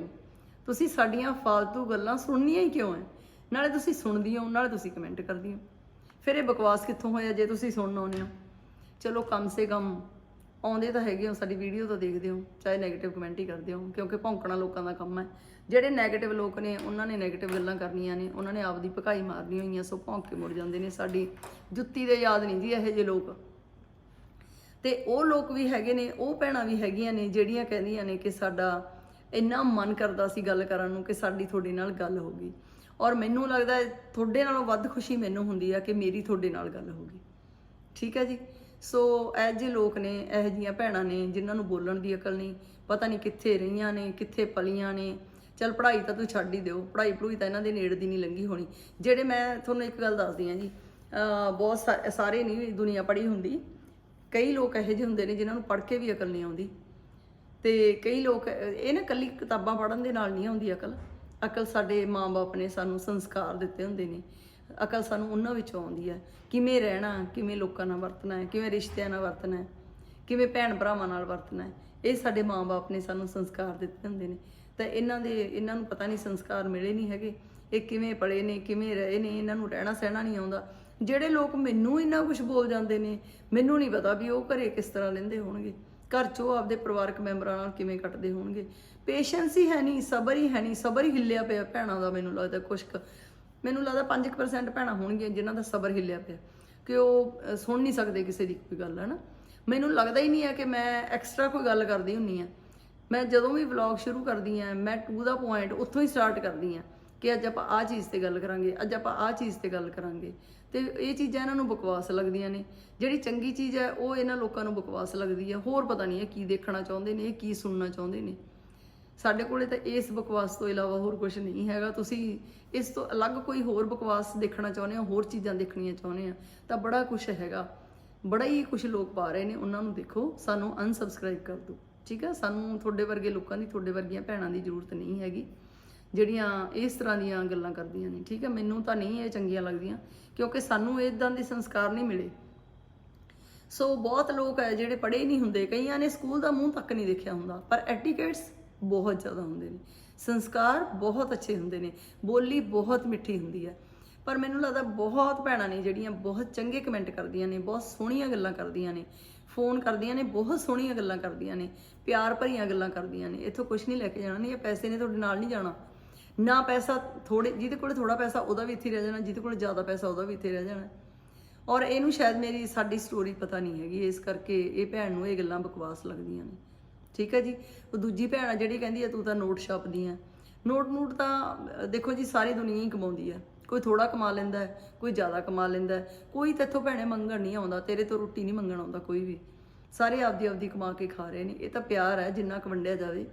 ਤੁਸੀਂ ਸਾਡੀਆਂ ਫਾਲਤੂ ਗੱਲਾਂ ਸੁਣਨੀਆਂ ਹੀ ਕਿਉਂ ਹੈ ਨਾਲੇ ਤੁਸੀਂ ਸੁਣਦੀ ਹੋ, ਨਾਲੇ ਤੁਸੀਂ ਕਮੈਂਟ ਕਰਦੀ ਹੋ। ਫਿਰ ਇਹ ਬਕਵਾਸ ਕਿੱਥੋਂ ਹੋਇਆ ਜੇ ਤੁਸੀਂ ਸੁਣਨ ਆਉਂਦੇ ਹੋ? ਚਲੋ ਕਮ ਸੇ ਕਮ ਆਉਂਦੇ ਤਾਂ ਹੈਗੇ ਹੋ, ਸਾਡੀ ਵੀਡੀਓ ਤਾਂ ਦੇਖਦੇ ਹੋ, ਚਾਹੇ ਨੈਗੇਟਿਵ ਕਮੈਂਟ ਹੀ ਕਰਦੇ ਹੋ, ਕਿਉਂਕਿ ਭੌਂਕਣਾ ਲੋਕਾਂ ਦਾ ਕੰਮ ਹੈ। ਜਿਹੜੇ ਨੈਗੇਟਿਵ ਲੋਕ ਨੇ, ਉਹਨਾਂ ਨੇ ਨੈਗੇਟਿਵ ਗੱਲਾਂ ਕਰਨੀਆਂ ਨੇ, ਉਹਨਾਂ ਨੇ ਆਪਦੀ ਭਕਾਈ ਮਾਰਨੀ ਹੋਈਆਂ, ਸੋ ਭੌਂਕ ਕੇ ਮੁੜ ਜਾਂਦੇ ਨੇ। ਸਾਡੀ ਜੁੱਤੀ ਦੇ ਯਾਦ ਨਹੀਂ ਜੀ ਇਹੋ ਜਿਹੇ ਲੋਕ। ਤੇ ਉਹ ਲੋਕ ਵੀ ਹੈਗੇ ਨੇ, ਉਹ ਭੈਣਾਂ ਵੀ ਹੈਗੀਆਂ ਨੇ, ਜਿਹੜੀਆਂ ਕਹਿੰਦੀਆਂ ਨੇ ਕਿ ਸਾਡਾ ਇੰਨਾ ਮਨ ਕਰਦਾ ਸੀ ਗੱਲ ਕਰਨ ਨੂੰ ਕਿ ਸਾਡੀ ਤੁਹਾਡੇ ਨਾਲ ਗੱਲ ਹੋ ਗਈ। ਔਰ ਮੈਨੂੰ ਲੱਗਦਾ ਹੈ ਤੁਹਾਡੇ ਨਾਲੋਂ ਵੱਧ ਖੁਸ਼ੀ ਮੈਨੂੰ ਹੁੰਦੀ ਆ ਕਿ ਮੇਰੀ ਤੁਹਾਡੇ ਨਾਲ ਗੱਲ ਹੋ ਗਈ। ਠੀਕ ਹੈ ਜੀ? ਸੋ ਇਹ ਜਿਹੇ ਲੋਕ ਨੇ, ਇਹ ਜੀਆਂ ਭੈਣਾਂ ਨੇ ਜਿਨ੍ਹਾਂ ਨੂੰ ਬੋਲਣ ਦੀ ਅਕਲ ਨਹੀਂ, ਪਤਾ ਨਹੀਂ ਕਿੱਥੇ ਰਹੀਆਂ ਨੇ, ਕਿੱਥੇ ਪਲੀਆਂ ਨੇ। ਚਲ ਪੜ੍ਹਾਈ ਤਾਂ ਤੂੰ ਛੱਡ ਹੀ ਦਿਓ, ਪੜ੍ਹਾਈ ਪੜੂਈ ਤਾਂ ਇਹਨਾਂ ਦੇ ਨੇੜ ਦੀ ਨਹੀਂ ਲੰਗੀ ਹੋਣੀ। ਜਿਹੜੇ ਮੈਂ ਤੁਹਾਨੂੰ ਇੱਕ ਗੱਲ ਦੱਸਦੀ ਹਾਂ ਜੀ ਬਹੁਤ ਸਾਰੇ ਨਹੀਂ ਦੁਨੀਆ ਪੜ੍ਹੀ ਹੁੰਦੀ। ਕਈ ਲੋਕ ਇਹੋ ਜਿਹੇ ਹੁੰਦੇ ਨੇ ਜਿਨ੍ਹਾਂ ਨੂੰ ਪੜ੍ਹ ਕੇ ਵੀ ਅਕਲ ਨਹੀਂ ਆਉਂਦੀ। ਤੇ ਕਈ ਲੋਕ, ਇਹ ਨਾ ਕੱਲੀ ਕਿਤਾਬਾਂ ਪੜ੍ਹਨ ਦੇ ਨਾਲ ਨਹੀਂ ਆਉਂਦੀ ਅਕਲ। ਅਕਲ ਸਾਡੇ ਮਾਪੇ ਨੇ ਸਾਨੂੰ ਸੰਸਕਾਰ ਦਿੱਤੇ ਹੁੰਦੇ ਨੇ। ਅਕਲ ਸਾਨੂੰ ਉਹਨਾਂ ਵਿੱਚੋਂ ਆਉਂਦੀ ਹੈ। ਕਿਵੇਂ ਰਹਿਣਾ, ਕਿਵੇਂ ਲੋਕਾਂ ਨਾਲ ਵਰਤਣਾ ਹੈ, ਕਿਵੇਂ ਰਿਸ਼ਤਿਆਂ ਨਾਲ ਵਰਤਣਾ ਹੈ, ਕਿਵੇਂ ਭੈਣ ਭਰਾਵਾਂ ਨਾਲ ਵਰਤਣਾ ਹੈ, ਇਹ ਸਾਡੇ ਮਾਪੇ ਨੇ ਸਾਨੂੰ ਸੰਸਕਾਰ ਦਿੱਤੇ ਹੁੰਦੇ ਨੇ। ਤਾਂ ਇਹਨਾਂ ਦੇ, ਇਹਨਾਂ ਨੂੰ ਪਤਾ ਨਹੀਂ ਸੰਸਕਾਰ ਮਿਲੇ ਨਹੀਂ ਹੈਗੇ। ਇਹ ਕਿਵੇਂ ਪੜੇ ਨੇ, ਕਿਵੇਂ ਰਹੇ ਨੇ, ਇਹਨਾਂ ਨੂੰ ਰਹਿਣਾ ਸਹਿਣਾ ਨਹੀਂ ਆਉਂਦਾ। ਜਿਹੜੇ ਲੋਕ ਮੈਨੂੰ ਇੰਨਾ ਕੁਝ ਬੋਲ ਜਾਂਦੇ ਨੇ, ਮੈਨੂੰ ਨਹੀਂ ਪਤਾ ਵੀ ਉਹ ਘਰੇ ਕਿਸ ਤਰ੍ਹਾਂ ਰਹਿੰਦੇ ਹੋਣਗੇ। ਘਰ 'ਚ ਉਹ ਆਪਦੇ ਪਰਿਵਾਰਕ ਮੈਂਬਰਾਂ ਨਾਲ ਕਿਵੇਂ ਕੱਟਦੇ ਹੋਣਗੇ? ਪੇਸ਼ੈਂਸ ਹੀ ਹੈ ਨਹੀਂ, ਸਬਰ ਹੀ ਹੈ ਨਹੀਂ, ਸਬਰ ਹੀ ਹਿੱਲਿਆ ਪਿਆ ਭੈਣਾਂ ਦਾ ਮੈਨੂੰ ਲੱਗਦਾ ਕੁਛ ਕੁ ਮੈਨੂੰ ਲੱਗਦਾ 5% ਭੈਣਾਂ ਹੋਣਗੀਆਂ ਜਿਨ੍ਹਾਂ ਦਾ ਸਬਰ ਹਿੱਲਿਆ ਪਿਆ। ਕਿ ਉਹ ਸੁਣ ਨਹੀਂ ਸਕਦੇ ਕਿਸੇ ਦੀ ਕੋਈ ਗੱਲ ਹੈ ਨਾ ਮੈਨੂੰ ਲੱਗਦਾ ਹੀ ਨਹੀਂ ਹੈ ਕਿ ਮੈਂ ਐਕਸਟਰਾ ਕੋਈ ਗੱਲ ਕਰਦੀ ਹੁੰਨੀ ਆ ਮੈਂ ਜਦੋਂ ਵੀ ਵਲੌਗ ਸ਼ੁਰੂ ਕਰਦੀ ਆ ਮੈਂ ਟੂ ਦਾ ਪੁਆਇੰਟ ਉੱਥੋਂ ਹੀ ਸਟਾਰਟ ਕਰਦੀ ਆ ਕਿ ਅੱਜ ਆਪਾਂ ਆਹ ਚੀਜ਼ ਤੇ ਗੱਲ ਕਰਾਂਗੇ, ਅੱਜ ਆਪਾਂ ਆਹ ਚੀਜ਼ ਤੇ ਗੱਲ ਕਰਾਂਗੇ। ਤੇ ਇਹ ਚੀਜ਼ਾਂ ਇਹਨਾਂ ਨੂੰ ਬਕਵਾਸ ਲੱਗਦੀਆਂ ਨੇ। ਜਿਹੜੀ ਚੰਗੀ ਚੀਜ਼ ਹੈ, ਉਹ ਇਹਨਾਂ ਲੋਕਾਂ ਨੂੰ ਬਕਵਾਸ ਲੱਗਦੀ ਹੈ। ਹੋਰ ਪਤਾ ਨਹੀਂ ਇਹ ਕੀ ਦੇਖਣਾ ਚਾਹੁੰਦੇ ਨੇ, ਇਹ ਕੀ ਸੁਣਨਾ ਚਾਹੁੰਦੇ ਨੇ। ਸਾਡੇ ਕੋਲੇ ਤਾਂ ਇਸ ਬਕਵਾਸ ਤੋਂ ਇਲਾਵਾ ਹੋਰ ਕੁਝ ਨਹੀਂ ਹੈਗਾ। ਤੁਸੀਂ ਇਸ ਤੋਂ ਅਲੱਗ ਕੋਈ ਹੋਰ ਬਕਵਾਸ ਦੇਖਣਾ ਚਾਹੁੰਦੇ ਹੋ, ਹੋਰ ਚੀਜ਼ਾਂ ਦੇਖਣੀਆਂ ਚਾਹੁੰਦੇ ਆ ਤਾਂ ਬੜਾ ਕੁਝ ਹੈਗਾ। ਬੜਾ ਹੀ ਕੁਝ ਲੋਕ ਪਾ ਰਹੇ ਨੇ, ਉਹਨਾਂ ਨੂੰ ਦੇਖੋ। ਸਾਨੂੰ ਅਨਸਬਸਕ੍ਰਾਈਬ ਕਰ ਦਿਓ। ਠੀਕ ਹੈ? ਸਾਨੂੰ ਤੁਹਾਡੇ ਵਰਗੇ ਲੋਕਾਂ ਦੀ, ਤੁਹਾਡੇ ਵਰਗੀਆਂ ਭੈਣਾਂ ਦੀ ਜ਼ਰੂਰਤ ਨਹੀਂ ਹੈਗੀ। ਜਿਹੜੀਆਂ ਇਸ ਤਰ੍ਹਾਂ ਦੀਆਂ ਗੱਲਾਂ ਕਰਦੀਆਂ ਨੇ। ਠੀਕ ਹੈ, ਮੈਨੂੰ ਤਾਂ ਨਹੀਂ ਇਹ ਚੰਗੀਆਂ ਲੱਗਦੀਆਂ, ਕਿਉਂਕਿ ਸਾਨੂੰ ਇਦਾਂ ਦੇ ਸੰਸਕਾਰ ਨਹੀਂ ਮਿਲੇ। ਸੋ ਬਹੁਤ ਲੋਕ ਹੈ ਜਿਹੜੇ ਪੜ੍ਹੇ ਨਹੀਂ ਹੁੰਦੇ। ਕਈਆਂ ਨੇ ਸਕੂਲ ਦਾ ਮੂੰਹ ਤੱਕ ਨਹੀਂ ਦੇਖਿਆ ਹੁੰਦਾ, ਪਰ ਐਟੀਕੇਟਸ ਬਹੁਤ ਜ਼ਿਆਦਾ ਹੁੰਦੇ ਨੇ। ਸੰਸਕਾਰ ਬਹੁਤ ਅੱਛੇ ਹੁੰਦੇ ਨੇ। ਬੋਲੀ ਬਹੁਤ ਮਿੱਠੀ ਹੁੰਦੀ ਹੈ। ਪਰ ਮੈਨੂੰ ਲੱਗਦਾ ਬਹੁਤ ਭੈਣਾਂ ਨੇ ਜਿਹੜੀਆਂ ਬਹੁਤ ਚੰਗੇ ਕਮੈਂਟ ਕਰਦੀਆਂ ਨੇ, ਬਹੁਤ ਸੋਹਣੀਆਂ ਗੱਲਾਂ ਕਰਦੀਆਂ ਨੇ। ਫੋਨ ਕਰਦੀਆਂ ਨੇ, ਬਹੁਤ ਸੋਹਣੀਆਂ ਗੱਲਾਂ ਕਰਦੀਆਂ ਨੇ। ਪਿਆਰ ਭਰੀਆਂ ਗੱਲਾਂ ਕਰਦੀਆਂ ਨੇ। ਇੱਥੋਂ ਕੁਝ ਨਹੀਂ ਲੈ ਕੇ ਜਾਣਾ, ਨਹੀਂ ਇਹ ਪੈਸੇ ਨੇ, ਤੁਹਾਡੇ ਨਾਲ ਨਹੀਂ ਜਾਣਾ। ਨਾ ਪੈਸਾ ਥੋੜੇ ਜਿਹਦੇ ਕੋਲ ਥੋੜਾ ਪੈਸਾ ਉਹਦਾ ਵੀ ਇੱਥੇ ਰਹਿ ਜਾਣਾ, ਜਿਹਦੇ ਕੋਲ ਜ਼ਿਆਦਾ ਪੈਸਾ ਉਹਦਾ ਵੀ ਇੱਥੇ ਰਹਿ ਜਾਣਾ। ਔਰ ਇਹਨੂੰ ਸ਼ਾਇਦ ਮੇਰੀ ਸਾਡੀ ਸਟੋਰੀ ਪਤਾ ਨਹੀਂ ਹੈਗੀ, ਇਸ ਕਰਕੇ ਇਹ ਭੈਣ ਨੂੰ ਇਹ ਗੱਲਾਂ ਬਕਵਾਸ ਲੱਗਦੀਆਂ ਨੇ। ਠੀਕ ਹੈ ਜੀ? ਉਹ ਦੂਜੀ ਭੈਣ ਆ ਜਿਹੜੀ ਕਹਿੰਦੀ ਆ, ਤੂੰ ਤਾਂ ਨੋਟ ਛਾਪਦੀ ਆ। ਨੋਟ ਨੂਟ ਤਾਂ, ਦੇਖੋ ਜੀ, ਸਾਰੀ ਦੁਨੀਆ ਹੀ ਕਮਾਉਂਦੀ ਆ। ਕੋਈ ਥੋੜਾ ਕਮਾ ਲੈਂਦਾ ਹੈ, ਕੋਈ ਜ਼ਿਆਦਾ ਕਮਾ ਲੈਂਦਾ ਹੈ। ਕੋਈ ਤੇਥੋਂ ਭੈਣੇ ਮੰਗਣ ਨਹੀਂ ਆਉਂਦਾ, ਤੇਰੇ ਤੋਂ ਰੋਟੀ ਨਹੀਂ ਮੰਗਣ ਆਉਂਦਾ ਕੋਈ ਵੀ। ਸਾਰੇ ਆਪਦੀ ਆਪਦੀ ਕਮਾ ਕੇ ਖਾ ਰਹੇ ਨੇ। ਇਹ ਤਾਂ ਪਿਆਰ ਹੈ, ਜਿੰਨਾ ਕੁ ਵੰਡਿਆ ਜਾਵੇ।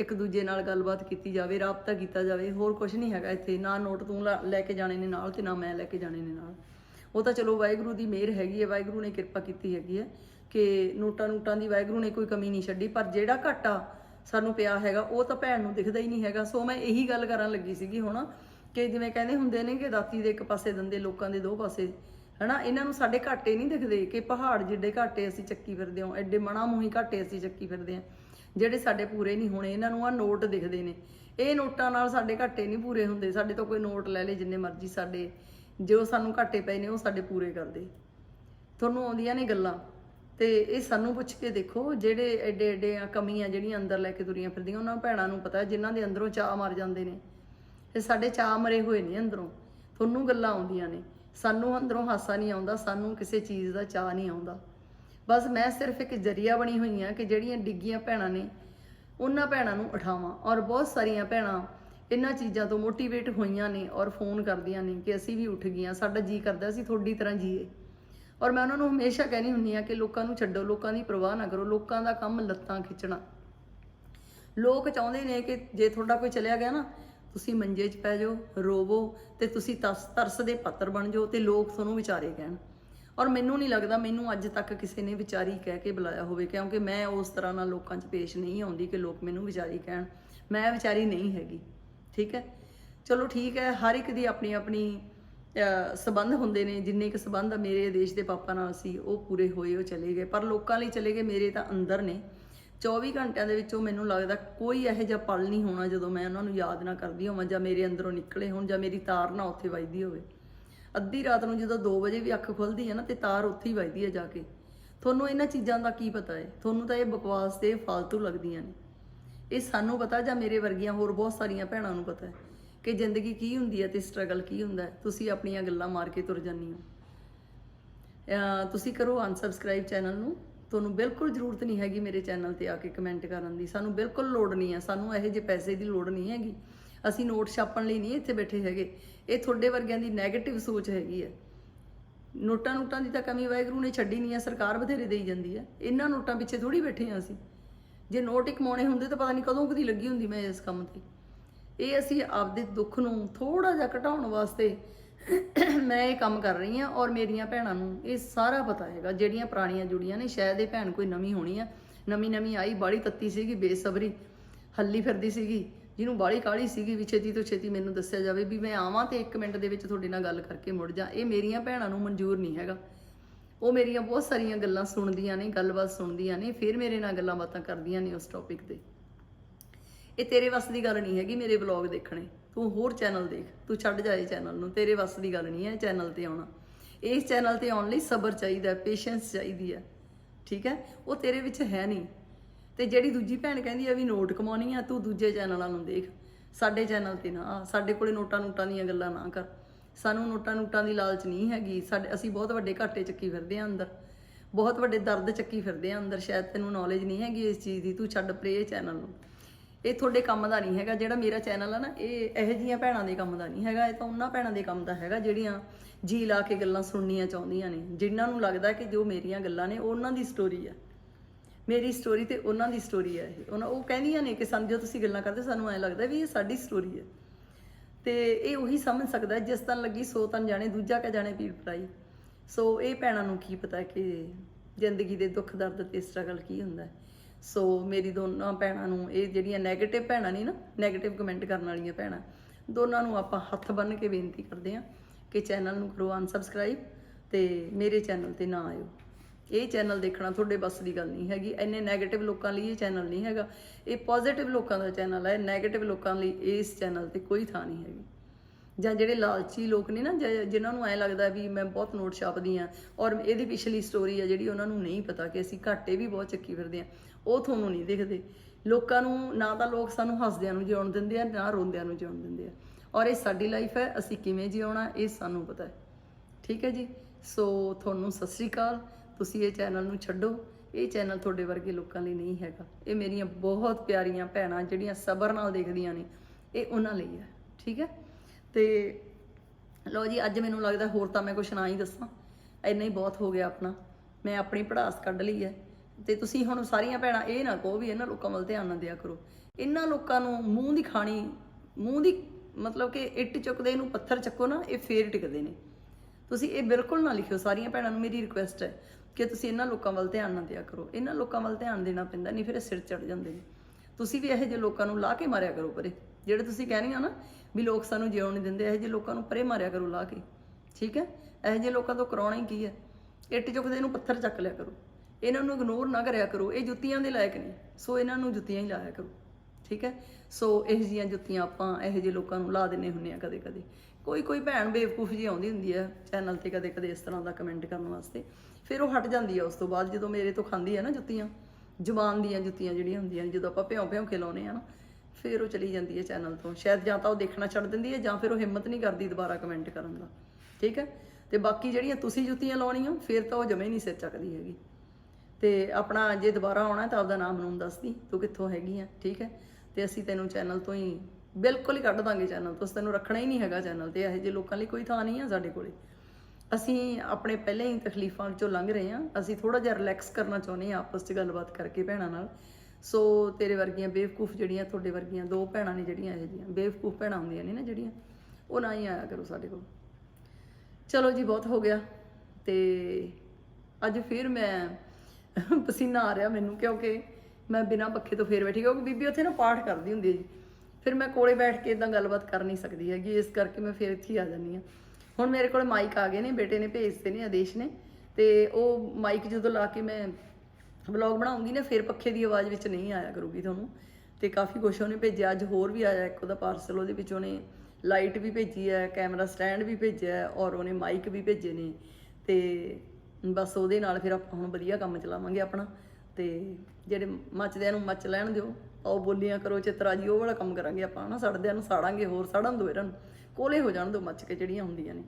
ਇੱਕ ਦੂਜੇ ਨਾਲ ਗੱਲਬਾਤ ਕੀਤੀ ਜਾਵੇ, ਰਾਬਤਾ ਕੀਤਾ ਜਾਵੇ, ਹੋਰ ਕੁਝ ਨਹੀਂ ਹੈਗਾ ਇੱਥੇ, ਨਾ ਨੋਟ ਤੂੰ ਲਾ- ਲੈ ਕੇ ਜਾਣੇ ਨੇ ਨਾਲ ਤੇ ਨਾ ਮੈਂ ਲੈ ਕੇ ਜਾਣੇ ਨੇ ਨਾਲ। ਉਹ ਤਾਂ ਚਲੋ ਵਾਹਿਗੁਰੂ ਦੀ ਮਿਹਰ ਹੈਗੀ ਹੈ, ਵਾਹਿਗੁਰੂ ਨੇ ਕਿਰਪਾ ਕੀਤੀ ਹੈਗੀ ਹੈ ਕਿ ਨੋਟਾਂ ਨੂਟਾਂ ਦੀ ਵਾਹਿਗੁਰੂ ਨੇ ਕੋਈ ਕਮੀ ਨਹੀਂ ਛੱਡੀ, ਪਰ ਜਿਹੜਾ ਘਾਟਾ ਸਾਨੂੰ ਪਿਆ ਹੈਗਾ, ਉਹ ਤਾਂ ਭੈਣ ਨੂੰ ਦਿਖਦਾ ਹੀ ਨਹੀਂ ਹੈਗਾ। ਸੋ ਮੈਂ ਇਹੀ ਗੱਲ ਕਰਨ ਲੱਗੀ ਸੀਗੀ ਹੁਣ ਕਿ ਜਿਵੇਂ ਕਹਿੰਦੇ ਹੁੰਦੇ ਨੇ ਕਿ ਦਾਤੀ ਦੇ ਇੱਕ ਪਾਸੇ ਦੰਦੇ, ਲੋਕਾਂ ਦੇ ਦੋ ਪਾਸੇ, ਹਨਾ? ਇਹਨਾਂ ਨੂੰ ਸਾਡੇ ਘਾਟੇ ਨਹੀਂ ਦਿਖਦੇ ਕਿ ਪਹਾੜ ਜਿੱਡੇ ਘਾਟੇ ਅਸੀਂ ਚੱਕੀ ਫਿਰਦੇ ਹਾਂ, ਐਡੇ ਮਣਾ ਮੂੰਹੀ ਘਾਟੇ ਅਸੀਂ ਚੱਕੀ ਫਿਰਦੇ ਹਾਂ। ਜਿਹੜੇ ਸਾਡੇ ਪੂਰੇ ਨਹੀਂ ਹੋਣੇ, ਇਹਨਾਂ ਨੂੰ ਆ ਨੋਟ ਦਿਖਦੇ ਨੇ। ਇਹ ਨੋਟਾਂ ਨਾਲ ਸਾਡੇ ਘਾਟੇ ਨਹੀਂ ਪੂਰੇ ਹੁੰਦੇ। ਸਾਡੇ ਤੋਂ ਕੋਈ ਨੋਟ ਲੈ ਲੇ, ਜਿੰਨੇ ਮਰਜ਼ੀ ਸਾਡੇ, ਜੋ ਸਾਨੂੰ ਘਾਟੇ ਪਏ ਨੇ, ਉਹ ਸਾਡੇ ਪੂਰੇ ਕਰਦੇ ਤੁਹਾਨੂੰ ਆਉਂਦੀਆਂ ਨੇ ਗੱਲਾਂ। ਤੇ ਇਹ ਸਾਨੂੰ ਪੁੱਛ ਕੇ ਦੇਖੋ, ਜਿਹੜੇ ਐਡੇ ਐਡੇ ਕਮੀਆਂ ਜਿਹੜੀਆਂ ਅੰਦਰ ਲੈ ਕੇ ਤੁਰੀਆਂ ਫਿਰਦੀਆਂ, ਉਹਨਾਂ ਭੈਣਾਂ ਨੂੰ ਪਤਾ, ਜਿਨ੍ਹਾਂ ਦੇ ਅੰਦਰੋਂ ਚਾਹ ਮਰ ਜਾਂਦੇ ਨੇ। ਤੇ ਸਾਡੇ ਚਾਹ ਮਰੇ ਹੋਏ ਨੇ ਅੰਦਰੋਂ। ਤੁਹਾਨੂੰ ਗੱਲਾਂ ਆਉਂਦੀਆਂ ਨੇ। ਸਾਨੂੰ ਅੰਦਰੋਂ ਹਾਸਾ ਨਹੀਂ ਆਉਂਦਾ, ਸਾਨੂੰ ਕਿਸੇ ਚੀਜ਼ ਦਾ ਚਾਹ ਨਹੀਂ ਆਉਂਦਾ। ਬਸ ਮੈਂ ਸਿਰਫ ਇੱਕ ਜਰੀਆ ਬਣੀ ਹੋਈ ਆ ਕਿ ਜਿਹੜੀਆਂ ਡਿੱਗੀਆਂ ਭੈਣਾਂ ਨੇ, ਉਹਨਾਂ ਭੈਣਾਂ ਨੂੰ ਉਠਾਵਾਂ ਔਰ ਬਹੁਤ ਸਾਰੀਆਂ ਭੈਣਾਂ ਇਹਨਾਂ ਚੀਜ਼ਾਂ ਤੋਂ ਮੋਟੀਵੇਟ ਹੋਈਆਂ ਨੇ ਔਰ ਫੋਨ ਕਰਦੀਆਂ ਨੇ ਕਿ ਅਸੀਂ ਵੀ ਉੱਠ ਗਈਆਂ, ਸਾਡਾ ਜੀ ਕਰਦਾ ਅਸੀਂ ਤੁਹਾਡੀ ਤਰ੍ਹਾਂ ਜੀਏ। ਔਰ ਮੈਂ ਉਹਨਾਂ ਨੂੰ ਹਮੇਸ਼ਾ ਕਹਿੰਦੀ ਹੁੰਨੀ ਆ ਕਿ ਲੋਕਾਂ ਨੂੰ ਛੱਡੋ, ਲੋਕਾਂ ਦੀ ਪਰਵਾਹ ਨਾ ਕਰੋ, ਲੋਕਾਂ ਦਾ ਕੰਮ ਲੱਤਾਂ ਖਿੱਚਣਾ। ਲੋਕ ਚਾਹੁੰਦੇ ਨੇ ਕਿ ਜੇ ਤੁਹਾਡਾ ਕੋਈ ਚਲਿਆ ਗਿਆ ਨਾ, ਤੁਸੀਂ ਮੰਜੇ 'ਚ ਪੈ ਜਾਓ, ਰੋਵੋ ਤੇ ਤੁਸੀਂ ਤਰਸ ਤਰਸ ਦੇ ਪੱਤਰ ਬਣ ਜਾਓ ਤੇ ਲੋਕ ਤੁਹਾਨੂੰ ਵਿਚਾਰੇ ਕਹਿਣ। ਔਰ ਮੈਨੂੰ ਨਹੀਂ ਲੱਗਦਾ ਮੈਨੂੰ ਅੱਜ ਤੱਕ ਕਿਸੇ ਨੇ ਵਿਚਾਰੀ ਕਹਿ ਕੇ ਬੁਲਾਇਆ ਹੋਵੇ ਕਿਉਂਕਿ ਮੈਂ ਉਸ ਤਰ੍ਹਾਂ ਨਾਲ ਲੋਕਾਂ 'ਚ ਪੇਸ਼ ਨਹੀਂ ਆਉਂਦੀ ਕਿ ਲੋਕ ਮੈਨੂੰ ਵਿਚਾਰੀ ਕਹਿਣ। ਮੈਂ ਵਿਚਾਰੀ ਨਹੀਂ ਹੈਗੀ ਠੀਕ ਹੈ? ਚਲੋ ਠੀਕ ਹੈ ਹਰ ਇੱਕ ਦੀ ਆਪਣੀ ਆਪਣੀ ਅਹ, ਸਬੰਧ ਹੁੰਦੇ ਨੇ ਜਿੰਨੇ ਕੁ ਸਬੰਧ ਆ ਮੇਰੇ ਦੇਸ਼ ਦੇ ਪਾਪਾ ਨਾਲ ਸੀ ਉਹ ਪੂਰੇ ਹੋਏ ਉਹ ਚਲੇ ਗਏ। ਪਰ ਲੋਕਾਂ ਲਈ ਚਲੇ ਗਏ ਮੇਰੇ ਤਾਂ ਅੰਦਰ ਨੇ। 24 ਘੰਟਿਆਂ ਦੇ ਵਿੱਚੋਂ ਮੈਨੂੰ ਲੱਗਦਾ ਕੋਈ ਇਹੋ ਜਿਹਾ ਪਲ ਨਹੀਂ ਹੋਣਾ ਜਦੋਂ ਮੈਂ ਉਹਨਾਂ ਨੂੰ ਯਾਦ ਨਾ ਕਰਦੀ ਹੋਵਾਂ ਜਾਂ ਮੇਰੇ ਅੰਦਰੋਂ ਨਿਕਲੇ ਹੋਣ ਜਾਂ ਮੇਰੀ ਤਾਰ ਨਾ ਉੱਥੇ ਵੱਜਦੀ ਹੋਵੇ। ਅੱਧੀ ਰਾਤ ਨੂੰ ਜਦੋਂ 2 ਵਜੇ ਵੀ ਅੱਖ ਖੁੱਲਦੀ ਹੈ ਨਾ ਤੇ ਤਾਰ ਉੱਥੇ ਹੀ ਵੱਜਦੀ ਹੈ ਜਾ ਕੇ। ਤੁਹਾਨੂੰ ਇਹਨਾਂ ਚੀਜ਼ਾਂ ਦਾ ਕੀ ਪਤਾ ਹੈ? ਤੁਹਾਨੂੰ ਤਾਂ ਇਹ ਬਕਵਾਸ ਤੇ ਫालतू ਲੱਗਦੀਆਂ ਨੇ। ਇਹ ਸਾਨੂੰ ਪਤਾ ਜਾਂ ਮੇਰੇ ਵਰਗੀਆਂ ਹੋਰ ਬਹੁਤ ਸਾਰੀਆਂ ਭੈਣਾਂ ਨੂੰ ਪਤਾ ਹੈ ਕਿ ਜ਼ਿੰਦਗੀ ਕੀ ਹੁੰਦੀ ਹੈ ਤੇ ਸਟਰਗਲ ਕੀ ਹੁੰਦਾ ਹੈ। ਤੁਸੀਂ ਆਪਣੀਆਂ ਗੱਲਾਂ ਮਾਰ ਕੇ ਤੁਰ ਜਾਂਦੀ ਹੋ। ਤੁਸੀਂ ਕਰੋ ਅਨਸਬਸਕ੍ਰਾਈਬ ਚੈਨਲ ਨੂੰ। ਤੁਹਾਨੂੰ ਬਿਲਕੁਲ ਜ਼ਰੂਰਤ ਨਹੀਂ ਹੈਗੀ ਮੇਰੇ ਚੈਨਲ ਤੇ ਆ ਕੇ ਕਮੈਂਟ ਕਰਨ ਦੀ। ਸਾਨੂੰ ਬਿਲਕੁਲ ਲੋੜ ਨਹੀਂ ਹੈ। ਸਾਨੂੰ ਇਹੋ ਜਿਹੇ ਪੈਸੇ ਦੀ ਲੋੜ ਨਹੀਂ ਹੈਗੀ। ਅਸੀਂ ਨੋਟ ਛਾਪਣ ਲਈ ਨਹੀਂ ਇੱਥੇ ਬੈਠੇ ਹੈਗੇ। ਇਹ ਤੁਹਾਡੇ ਵਰਗਿਆਂ ਦੀ 네ਗੇਟਿਵ ਸੋਚ ਹੈਗੀ ਹੈ। ਨੋਟਾਂ ਨੋਟਾਂ ਦੀ ਤਾਂ ਕਮੀ ਵਾਹਿਗੁਰੂ ਨੇ ਛੱਡੀ ਨਹੀਂ ਆ ਸਰਕਾਰ ਬਥੇਰੇ ਦੇਈ ਜਾਂਦੀ ਹੈ। ਇਹਨਾਂ ਨੋਟਾਂ ਪਿੱਛੇ ਥੋੜੀ ਬੈਠੇ ਹਾਂ ਅਸੀਂ। ਜੇ ਨੋਟ ਹੀ ਕਮਾਉਣੇ ਹੁੰਦੇ ਤਾਂ ਪਤਾ ਨਹੀਂ ਕਦੋਂ ਕਦੀ ਲੱਗੀ ਹੁੰਦੀ ਮੈਂ ਇਸ ਕੰਮ ਤੇ। ਇਹ ਅਸੀਂ ਆਪਦੇ ਦੁੱਖ ਨੂੰ ਥੋੜਾ ਜਿਹਾ ਘਟਾਉਣ ਵਾਸਤੇ ਮੈਂ ਇਹ ਕੰਮ ਕਰ ਰਹੀ ਹਾਂ ਔਰ ਮੇਰੀਆਂ ਭੈਣਾਂ ਨੂੰ ਇਹ ਸਾਰਾ ਪਤਾ ਹੈਗਾ। ਜਿਹੜੀਆਂ ਪੁਰਾਣੀਆਂ ਜੁੜੀਆਂ ਨੇ, ਸ਼ਾਇਦ ਇਹ ਭੈਣ ਕੋਈ ਨਵੀਂ ਹੋਣੀ ਆ। ਨਵੀਂ ਨਵੀਂ ਆਈ ਬਾੜੀ ਤੱਤੀ ਸੀਗੀ, ਬੇਸਬਰੀ, ਹੱਲੀ ਫਿਰਦੀ ਸੀਗੀ। ਜਿਹਨੂੰ ਬਾੜੀ ਕਾਲੀ ਸੀਗੀ ਵੀ ਛੇਤੀ ਤੋਂ ਛੇਤੀ ਮੈਨੂੰ ਦੱਸਿਆ ਜਾਵੇ ਵੀ ਮੈਂ ਆਵਾਂ ਤੇ 1 ਮਿੰਟ ਦੇ ਵਿੱਚ ਤੁਹਾਡੇ ਨਾਲ ਗੱਲ ਕਰਕੇ ਮੁੜ ਜਾ। ਇਹ ਮੇਰੀਆਂ ਭੈਣਾਂ ਨੂੰ ਮਨਜ਼ੂਰ ਨਹੀਂ ਹੈਗਾ। ਉਹ ਮੇਰੀਆਂ ਬਹੁਤ ਸਾਰੀਆਂ ਗੱਲਾਂ ਸੁਣਦੀਆਂ ਨੇ, ਗੱਲਬਾਤ ਸੁਣਦੀਆਂ ਨੇ, ਫਿਰ ਮੇਰੇ ਨਾਲ ਗੱਲਾਂ ਬਾਤਾਂ ਕਰਦੀਆਂ ਨੇ ਉਸ ਟੌਪਿਕ ਤੇ। ਇਹ ਤੇਰੇ ਵੱਸ ਦੀ ਗੱਲ ਨਹੀਂ ਹੈਗੀ ਮੇਰੇ ਵਲੌਗ ਦੇਖਣੇ। ਤੂੰ ਹੋਰ ਚੈਨਲ ਦੇਖ, ਤੂੰ ਛੱਡ ਜਾ ਇਹ ਚੈਨਲ ਨੂੰ। ਤੇਰੇ ਵੱਸ ਦੀ ਗੱਲ ਨਹੀਂ ਹੈ ਚੈਨਲ ਤੇ ਆਉਣਾ। ਇਸ ਚੈਨਲ ਤੇ ਆਉਣ ਲਈ ਸਬਰ ਚਾਹੀਦਾ ਹੈ ਪੇਸ਼ੈਂਸ ਚਾਹੀਦੀ ਹੈ। ਠੀਕ ਹੈ? ਉਹ ਤੇਰੇ ਵਿੱਚ ਹੈ ਨਹੀਂ। ਤੇ ਜਿਹੜੀ ਦੂਜੀ ਭੈਣ ਕਹਿੰਦੀ ਆ ਵੀ ਨੋਟ ਕਮਾਉਣੀ ਆ, ਤੂੰ ਦੂਜੇ ਚੈਨਲਾਂ ਨੂੰ ਦੇਖ, ਸਾਡੇ ਚੈਨਲ ਤੇ ਨਾ ਆ ਸਾਡੇ ਕੋਲੇ ਨੋਟਾਂ ਨੋਟਾਂ ਦੀਆਂ ਗੱਲਾਂ ਨਾ ਕਰ। ਸਾਨੂੰ ਨੋਟਾਂ ਨੂਟਾਂ ਦੀ ਲਾਲਚ ਨਹੀਂ ਹੈਗੀ, ਸਾਡੇ, ਅਸੀਂ ਬਹੁਤ ਵੱਡੇ ਘਾਟੇ ਚੱਕੀ ਫਿਰਦੇ ਆ ਅੰਦਰ। ਬਹੁਤ ਵੱਡੇ ਦਰਦ ਚੱਕੀ ਫਿਰਦੇ ਆ ਅੰਦਰ, ਸ਼ਾਇਦ ਤੈਨੂੰ ਨੌਲੇਜ ਨਹੀਂ ਹੈਗੀ ਇਸ ਚੀਜ਼ ਦੀ, ਤੂੰ ਛੱਡ ਪਰੇ ਇਹ ਚੈਨਲ ਨੂੰ। ਇਹ ਤੁਹਾਡੇ ਕੰਮ ਦਾ ਨਹੀਂ ਹੈਗਾ, ਜਿਹੜਾ ਮੇਰਾ ਚੈਨਲ ਆ ਨਾ, ਇਹ ਇਹੋ ਜਿਹੀਆਂ ਭੈਣਾਂ ਦੇ ਕੰਮ ਦਾ ਨਹੀਂ ਹੈਗਾ, ਇਹ ਤਾਂ ਉਹਨਾਂ ਭੈਣਾਂ ਦੇ ਕੰਮ ਦਾ ਹੈਗਾ, ਜਿਹੜੀਆਂ ਜੀ ਲਾ ਕੇ ਗੱਲਾਂ ਸੁਣਨੀਆਂ ਚਾਹੁੰਦੀਆਂ ਨੇ, ਜਿਨ੍ਹਾਂ ਨੂੰ ਲੱਗਦਾ ਕਿ ਜੋ ਮੇਰੀਆਂ ਗੱਲਾਂ ਨੇ, ਉਹਨਾਂ ਦੀ ਸਟੋਰੀ ਆ। ਮੇਰੀ ਸਟੋਰੀ ਤੇ ਉਹਨਾਂ ਦੀ ਸਟੋਰੀ ਹੈ ਇਹ। ਉਹਨਾਂ ਉਹ ਕਹਿੰਦੀਆਂ ਨੇ ਕਿ ਸਾਨੂੰ ਤੁਸੀਂ ਗੱਲਾਂ ਕਰਦੇ, ਸਾਨੂੰ ਐਂ ਲੱਗਦਾ ਵੀ ਇਹ ਸਾਡੀ ਸਟੋਰੀ ਹੈ ਤੇ ਇਹ ਉਹੀ ਸਮਝ ਸਕਦਾ, ਜਿਸ ਤਨ ਲੱਗੀ ਸੋ ਤਨ ਜਾਣੇ, ਦੂਜਾ ਕਾ ਜਾਣੇ ਪੀਰ ਪਰਾਈ ਸੋ ਇਹ ਭੈਣਾਂ ਨੂੰ ਕੀ ਪਤਾ ਕਿ ਜ਼ਿੰਦਗੀ ਦੇ ਦੁੱਖ, ਦਰਦ ਤੇ ਸਟਰਗਲ ਕੀ ਹੁੰਦਾ ਸੋ ਮੇਰੀ ਦੋਨਾਂ ਭੈਣਾਂ ਨੂੰ, ਇਹ ਜਿਹੜੀਆਂ 네ਗੇਟਿਵ ਭੈਣਾਂ ਨਹੀਂ ਨਾ 네ਗੇਟਿਵ ਕਮੈਂਟ ਕਰਨ ਵਾਲੀਆਂ ਭੈਣਾਂ, ਦੋਨਾਂ ਨੂੰ ਆਪਾਂ ਹੱਥ ਬੰਨ੍ਹ ਕੇ ਬੇਨਤੀ ਕਰਦੇ ਹਾਂ ਕਿ ਚੈਨਲ ਨੂੰ ਕਰੋ ਅਨਸਬਸਕ੍ਰਾਈਬ ਤੇ ਮੇਰੇ ਚੈਨਲ ਤੇ ਨਾ ਆਇਓ। ਇਹ ਚੈਨਲ ਦੇਖਣਾ ਤੁਹਾਡੇ ਬਸ ਦੀ ਗੱਲ ਨਹੀਂ ਹੈਗੀ। ਇੰਨੇ 네ਗੇਟਿਵ ਲੋਕਾਂ ਲਈ ਇਹ ਚੈਨਲ ਨਹੀਂ ਹੈਗਾ। ਇਹ ਪੋਜ਼ਿਟਿਵ ਲੋਕਾਂ ਦਾ ਚੈਨਲ ਹੈ 네ਗੇਟਿਵ ਲੋਕਾਂ ਲਈ ਇਸ ਚੈਨਲ ਤੇ ਕੋਈ ਥਾਂ ਨਹੀਂ ਹੈਗੀ। ਜਾਂ ਜਿਹੜੇ ਲਾਲਚੀ ਲੋਕ ਨੇ ਨਾ, ਜ- ਜਿਨ੍ਹਾਂ ਨੂੰ ਐ ਲੱਗਦਾ ਵੀ ਮੈਂ ਬਹੁਤ ਨੋਟ ਛਾਪਦੀ ਆ ਔਰ ਇਹਦੀ ਪਿਛਲੀ ਸਟੋਰੀ ਆ ਜਿਹੜੀ ਉਹਨਾਂ ਨੂੰ ਨਹੀਂ ਪਤਾ ਕਿ ਅਸੀਂ ਘਾਟੇ ਵੀ ਬਹੁਤ ਚੱਕੀ ਫਿਰਦੇ ਆ, ਉਹ ਤੁਹਾਨੂੰ ਨਹੀਂ ਦਿਖਦੇ। ਲੋਕਾਂ ਨੂੰ ਨਾ ਤਾਂ ਲੋਕ ਸਾਨੂੰ ਹੱਸਦਿਆਂ ਨੂੰ ਜਿਉਣ ਦਿੰਦੇ ਆ, ਨਾ ਰੋਂਦਿਆਂ ਨੂੰ ਜਿਉਣ ਦਿੰਦੇ ਆ। ਔਰ ਇਹ ਸਾਡੀ ਲਾਈਫ ਹੈ, ਅਸੀਂ ਕਿਵੇਂ ਜਿਉਣਾ, ਇਹ ਸਾਨੂੰ ਪਤਾ ਹੈ। ਠੀਕ ਹੈ ਜੀ? ਸੋ ਤੁਹਾਨੂੰ ਸਤਿ ਸ੍ਰੀ ਅਕਾਲ। ਤੁਸੀਂ ਇਹ ਚੈਨਲ ਨੂੰ ਛੱਡੋ। ਇਹ ਚੈਨਲ ਤੁਹਾਡੇ ਵਰਗੇ ਲੋਕਾਂ ਲਈ ਨਹੀਂ ਹੈਗਾ। ਇਹ ਮੇਰੀਆਂ ਬਹੁਤ ਪਿਆਰੀਆਂ ਭੈਣਾਂ ਜਿਹੜੀਆਂ ਸਬਰ ਨਾਲ ਦੇਖਦੀਆਂ ਨੇ। ਇਹ ਉਹਨਾਂ ਲਈ ਹੈ, ਠੀਕ ਹੈ? ਤੇ ਲਓ ਜੀ, ਅੱਜ ਮੈਨੂੰ ਲੱਗਦਾ ਹੋਰ ਤਾਂ ਮੈਂ ਕੁਛ ਨਾ ਹੀ ਦੱਸਾਂ। ਇੰਨਾ ਹੀ ਬਹੁਤ ਹੋ ਗਿਆ ਆਪਣਾ। ਮੈਂ ਆਪਣੀ ਪੜਾਸ ਕੱਢ ਲਈ ਹੈ। ਤੇ ਤੁਸੀਂ ਹੁਣ ਸਾਰੀਆਂ ਭੈਣਾਂ ਇਹ ਨਾ ਕਹੋ ਵੀ ਇਹਨਾਂ ਲੋਕਾਂ ਵੱਲ ਧਿਆਨ ਨਾ ਦਿਆ ਕਰੋ। ਇਹਨਾਂ ਲੋਕਾਂ ਨੂੰ ਮੂੰਹ ਦੀ ਖਾਣੀ, ਮੂੰਹ ਦੀ ਮਤਲਬ ਕਿ ਇੱਟ ਚੁੱਕਦੇ, ਇਹਨੂੰ ਪੱਥਰ ਚੱਕੋ ਨਾ, ਇਹ ਫੇਰ ਟਿਕਦੇ ਨੇ। ਤੁਸੀਂ ਇਹ ਬਿਲਕੁਲ ਨਾ ਲਿਖਿਓ। ਸਾਰੀਆਂ ਭੈਣਾਂ ਨੂੰ ਮੇਰੀ ਰਿਕੁਐਸਟ ਹੈ। ਕਿ ਤੁਸੀਂ ਇਹਨਾਂ ਲੋਕਾਂ ਵੱਲ ਧਿਆਨ ਨਾ ਦਿਆ ਕਰੋ। ਇਹਨਾਂ ਲੋਕਾਂ ਵੱਲ ਧਿਆਨ ਦੇਣਾ ਪੈਂਦਾ, ਨਹੀਂ ਫਿਰ ਇਹ ਸਿਰ ਚੜ ਜਾਂਦੇ ਨੇ। ਤੁਸੀਂ ਵੀ ਇਹੋ ਜਿਹੇ ਲੋਕਾਂ ਨੂੰ ਲਾ ਕੇ ਮਾਰਿਆ ਕਰੋ ਪਰੇ। ਜਿਹੜੇ ਤੁਸੀਂ ਕਹਿੰਦੇ ਨਾ ਵੀ ਲੋਕ ਸਾਨੂੰ ਜਿਉਣ ਨਹੀਂ ਦਿੰਦੇ, ਇਹੋ ਜਿਹੇ ਲੋਕਾਂ ਨੂੰ ਪਰੇ ਮਾਰਿਆ ਕਰੋ ਲਾ ਕੇ। ਠੀਕ ਹੈ? ਇਹੋ ਜਿਹੇ ਲੋਕਾਂ ਤੋਂ ਕਰਾਉਣਾ ਹੀ ਕੀ ਹੈ? ਇੱਟ ਚੁੱਕਦੇ ਨੂੰ ਪੱਥਰ ਚੱਕ ਲਿਆ ਕਰੋ। ਇਹਨਾਂ ਨੂੰ ਇਗਨੋਰ ਨਾ ਕਰਿਆ ਕਰੋ। ਇਹ ਜੁੱਤੀਆਂ ਦੇ ਲਾਇਕ ਨਹੀਂ ਸੋ ਇਹਨਾਂ ਨੂੰ ਜੁੱਤੀਆਂ ਹੀ ਲਾਇਆ ਕਰੋ। ਠੀਕ ਹੈ? ਸੋ ਇਹੋ ਜਿਹੀਆਂ ਜੁੱਤੀਆਂ ਆਪਾਂ ਇਹੋ ਜਿਹੇ ਲੋਕਾਂ ਨੂੰ ਲਾ ਦਿੰਨੇ ਹੁੰਨੇ ਆ ਕਦੇ ਕਦੇ ਕੋਈ ਕੋਈ ਭੈਣ ਬੇਵਕੂਫ ਜੀ ਆਉਂਦੀ ਹੁੰਦੀ ਹੈ ਚੈਨਲ ਤੇ ਕਦੇ ਕਦੇ ਇਸ ਤਰ੍ਹਾਂ ਦਾ ਕਮੈਂਟ ਕਰਨ ਵਾਸਤੇ। ਫਿਰ ਉਹ ਹਟ ਜਾਂਦੀ ਆ ਉਸ ਤੋਂ ਬਾਅਦ ਜਦੋਂ ਮੇਰੇ ਤੋਂ ਖਾਂਦੀ ਹੈ ਨਾ ਜੁੱਤੀਆਂ ਜ਼ੁਬਾਨ ਦੀਆਂ ਜੁੱਤੀਆਂ ਜਿਹੜੀਆਂ ਹੁੰਦੀਆਂ ਨੇ, ਜਦੋਂ ਆਪਾਂ ਭਿਉਂ ਭਿਉਂ ਕੇ ਲਾਉਨੇ ਆ ਨਾ, ਫਿਰ ਉਹ ਚਲੀ ਜਾਂਦੀ ਹੈ ਚੈਨਲ ਤੋਂ। ਸ਼ਾਇਦ ਜਾਂ ਤਾਂ ਉਹ ਦੇਖਣਾ ਛੱਡ ਦਿੰਦੀ ਹੈ ਜਾਂ ਫਿਰ ਉਹ ਹਿੰਮਤ ਨਹੀਂ ਕਰਦੀ ਦੁਬਾਰਾ ਕਮੈਂਟ ਕਰਨ ਦਾ। ਠੀਕ ਹੈ ਤੇ ਬਾਕੀ ਜਿਹੜੀਆਂ ਤੁਸੀਂ ਜੁੱਤੀਆਂ ਲਾਉਣੀਆਂ, ਫਿਰ ਤਾਂ ਉਹ ਜਮੇ ਨਹੀਂ ਸਿਰ ਚੱਕਦੀ ਹੈਗੀ। ਤੇ ਆਪਣਾ ਜੇ ਦੁਬਾਰਾ ਆਉਣਾ ਤਾਂ ਆਪਦਾ ਨਾਮ ਨੂੰ ਦੱਸਦੀ, ਤੂੰ ਕਿੱਥੋਂ ਹੈਗੀ ਆ, ਠੀਕ ਹੈ ਤੇ ਅਸੀਂ ਤੈਨੂੰ ਚੈਨਲ ਤੋਂ ਹੀ ਬਿਲਕੁਲ ਹੀ ਕੱਢ ਦਾਂਗੇ ਚੈਨਲ ਤੋਂ। ਤੈਨੂੰ ਰੱਖਣਾ ਹੀ ਨਹੀਂ ਹੈਗਾ ਚੈਨਲ ਤੇ, ਇਹੋ ਜਿਹੇ ਲੋਕਾਂ ਲਈ ਕੋਈ ਥਾਂ ਨਹੀਂ ਆ ਸਾਡੇ ਕੋਲੇ। ਅਸੀਂ ਆਪਣੇ ਪਹਿਲਾਂ ਹੀ ਤਕਲੀਫਾਂ ਵਿੱਚੋਂ ਲੰਘ ਰਹੇ ਹਾਂ। ਅਸੀਂ ਥੋੜਾ ਜਿਹਾ ਰਿਲੈਕਸ ਕਰਨਾ ਚਾਹੁੰਦੇ ਹਾਂ ਆਪਸ 'ਚ ਗੱਲਬਾਤ ਕਰਕੇ ਭੈਣਾਂ ਨਾਲ। ਸੋ ਤੇਰੇ ਵਰਗੀਆਂ ਬੇਵਕੂਫ ਜਿਹੜੀਆਂ, ਤੁਹਾਡੇ ਵਰਗੀਆਂ ਦੋ ਭੈਣਾਂ ਨੇ ਜਿਹੜੀਆਂ ਇਹੋ ਜਿਹੀਆਂ ਬੇਵਕੂਫ ਭੈਣਾਂ ਹੁੰਦੀਆਂ ਨੇ ਨਾ ਜਿਹੜੀਆਂ, ਉਹ ਨਾ ਹੀ ਆਇਆ ਕਰੋ ਸਾਡੇ ਕੋਲ। ਚਲੋ ਜੀ, ਬਹੁਤ ਹੋ ਗਿਆ ਤੇ ਅੱਜ ਫਿਰ ਮੈਂ ਪਸੀਨਾ ਆ ਰਿਹਾ ਮੈਨੂੰ, ਕਿਉਂਕਿ ਮੈਂ ਬਿਨਾਂ ਪੱਖੇ ਤੋਂ ਫੇਰ ਬੈਠੀ ਕਿਉਂਕਿ ਬੀਬੀ ਉੱਥੇ ਨਾ ਪਾਠ ਕਰਦੀ ਹੁੰਦੀ ਹੈ ਜੀ। ਫਿਰ ਮੈਂ ਕੋਲੇ ਬੈਠ ਕੇ ਇਦਾਂ ਗੱਲਬਾਤ ਕਰ ਨਹੀਂ ਸਕਦੀ ਹੈਗੀ, ਇਸ ਕਰਕੇ ਮੈਂ ਫੇਰ ਇੱਥੇ ਆ ਜਾਂਦੀ ਹਾਂ। ਹੁਣ ਮੇਰੇ ਕੋਲ ਮਾਈਕ ਆ ਗਏ ਨੇ, ਬੇਟੇ ਨੇ ਭੇਜਤੇ ਨੇ, ਆਦੇਸ਼ ਨੇ। ਤੇ ਉਹ ਮਾਈਕ ਜਦੋਂ ਲਾ ਕੇ ਮੈਂ ਵਲੌਗ ਬਣਾਉਂਗੀ ਨਾ, ਫਿਰ ਪੱਖੇ ਦੀ ਆਵਾਜ਼ ਵਿੱਚ ਨਹੀਂ ਆਇਆ ਕਰੂਗੀ ਤੁਹਾਨੂੰ। ਤੇ ਕਾਫੀ ਕੁਛ ਉਹਨੇ ਭੇਜਿਆ। ਅੱਜ ਹੋਰ ਵੀ ਆਇਆ ਇੱਕ ਉਹਦਾ ਪਾਰਸਲ ਉਹਦੇ ਵਿੱਚ ਉਹਨੇ ਲਾਈਟ ਵੀ ਭੇਜੀ ਹੈ ਕੈਮਰਾ ਸਟੈਂਡ ਵੀ ਭੇਜਿਆ ਔਰ ਉਹਨੇ ਮਾਈਕ ਵੀ ਭੇਜੇ ਨੇ। ਤੇ ਬਸ ਉਹਦੇ ਨਾਲ ਫਿਰ ਆਪਾਂ ਹੁਣ ਵਧੀਆ ਕੰਮ ਚਲਾਵਾਂਗੇ ਆਪਣਾ। ਤੇ ਜਿਹੜੇ ਮੱਚਦਿਆਂ ਨੂੰ ਮੱਚ ਲੈਣ ਦਿਓ, ਆਓ ਬੋਲੀਆਂ ਕਰੋ ਚਿੱਤਰਾ ਜੀ ਉਹ ਵਾਲਾ ਕੰਮ ਕਰਾਂਗੇ ਆਪਾਂ ਨਾ ਸੜਦਿਆਂ ਨੂੰ ਸਾੜਾਂਗੇ, ਹੋਰ ਸੜਨ ਦੋ ਇਹਨਾਂ ਨੂੰ। ਕੋਲੇ ਹੋ ਜਾਣ ਦਿਓ ਮੱਚ ਕੇ ਜਿਹੜੀਆਂ ਹੁੰਦੀਆਂ ਨੇ।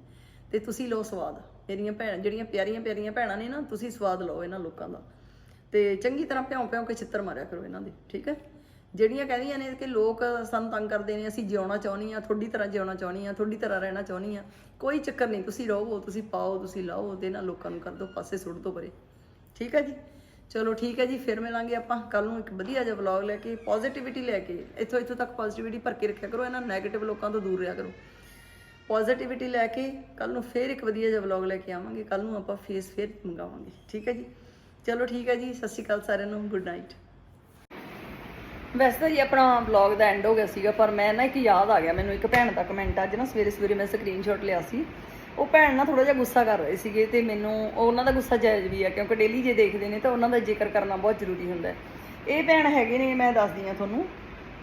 ਤੇ ਤੁਸੀਂ ਲਓ ਸਵਾਦ। ਮੇਰੀਆਂ ਭੈਣ, ਜਿਹੜੀਆਂ ਪਿਆਰੀਆਂ ਪਿਆਰੀਆਂ ਭੈਣਾਂ ਨੇ ਨਾ, ਤੁਸੀਂ ਸਵਾਦ ਲਓ ਇਹਨਾਂ ਲੋਕਾਂ ਦਾ। ਤੇ ਚੰਗੀ ਤਰ੍ਹਾਂ ਭਿਉਂ ਭਿਉਂ ਕੇ ਛਿੱਤਰ ਮਾਰਿਆ ਕਰੋ ਇਹਨਾਂ ਦੇ, ਠੀਕ ਹੈ? ਜਿਹੜੀਆਂ ਕਹਿੰਦੀਆਂ ਨੇ ਕਿ ਲੋਕ ਸਾਨੂੰ ਤੰਗ ਕਰਦੇ ਨੇ, ਅਸੀਂ ਜਿਉਣਾ ਚਾਹੁੰਦੀ ਆ ਤੁਹਾਡੀ ਤਰ੍ਹਾਂ ਜਿਉਣਾ ਚਾਹੁੰਦੀ ਆ ਤੁਹਾਡੀ ਤਰ੍ਹਾਂ ਰਹਿਣਾ ਚਾਹੁੰਦੀ ਆ ਕੋਈ ਚੱਕਰ ਨਹੀਂ, ਤੁਸੀਂ ਰਹੋ, ਤੁਸੀਂ ਪਾਓ, ਤੁਸੀਂ ਲਾਓ ਉਹਦੇ ਨਾਲ ਲੋਕਾਂ ਨੂੰ ਕਰ ਦਿਓ, ਪਾਸੇ ਸੁੱਟ ਦਿਓ ਪਰੇ। ਠੀਕ ਹੈ ਜੀ? ਚਲੋ ਠੀਕ ਹੈ ਜੀ, ਫਿਰ ਮਿਲਾਂਗੇ ਆਪਾਂ। ਕੱਲ ਨੂੰ ਇੱਕ ਵਧੀਆ ਜਿਹਾ ਵਲੌਗ ਲੈ ਕੇ ਪੋਜ਼ਿਟਿਵਿਟੀ ਲੈ ਕੇ ਇੱਥੋਂ ਇੱਥੋਂ ਤੱਕ ਪੋਜ਼ਿਟਿਵਿਟੀ ਭਰ ਕੇ ਰੱਖਿਆ ਕਰੋ, ਇਹਨਾਂ ਨੈਗੇਟਿਵ ਲੋਕਾਂ ਤੋਂ ਦੂਰ ਰਿਹਾ ਕਰੋ। ਪੋਜ਼ਿਟਿਵਿਟੀ ਲੈ ਕੇ ਕੱਲ ਨੂੰ ਫੇਰ ਇੱਕ ਵਧੀਆ ਜਿਹਾ ਵਲੌਗ ਲੈ ਕੇ ਆਵਾਂਗੇ ਕੱਲ ਨੂੰ ਆਪਾਂ ਫੇਸ ਫੇਰ ਮੰਗਾਵਾਂਗੇ, ਠੀਕ ਹੈ ਜੀ? ਚਲੋ ਠੀਕ ਹੈ ਜੀ, ਸਤਿ ਸ਼੍ਰੀ ਅਕਾਲ ਸਾਰਿਆਂ ਨੂੰ ਗੁੱਡ ਨਾਈਟ ਵੈਸੇ ਤਾਂ ਜੀ ਆਪਣਾ ਵਲੌਗ ਦਾ ਐਂਡ ਹੋ ਗਿਆ ਸੀਗਾ, ਪਰ ਮੈਂ ਨਾ ਇੱਕ ਯਾਦ ਆ ਗਿਆ, ਮੈਨੂੰ ਇੱਕ ਭੈਣ ਦਾ ਕਮੈਂਟ ਅੱਜ ਨਾ ਸਵੇਰੇ ਸਵੇਰੇ ਮੈਂ ਸਕਰੀਨਸ਼ਾਟ ਲਿਆ ਸੀ। ਉਹ ਭੈਣ ਨਾ ਥੋੜਾ ਜਿਹਾ ਗੁੱਸਾ ਕਰ ਰਹੇ ਸੀਗੇ ਤੇ ਮੈਨੂੰ ਉਹਨਾਂ ਦਾ ਗੁੱਸਾ ਜਾਇਜ਼ ਵੀ ਆ, ਕਿਉਂਕਿ ਡੇਲੀ ਜੇ ਦੇਖਦੇ ਨੇ ਤਾਂ ਉਹਨਾਂ ਦਾ ਜ਼ਿਕਰ ਕਰਨਾ ਬਹੁਤ ਜ਼ਰੂਰੀ ਹੁੰਦਾ ਇਹ ਭੈਣ ਹੈਗੇ ਨੇ, ਮੈਂ ਦੱਸਦੀ ਆ ਤੁਹਾਨੂੰ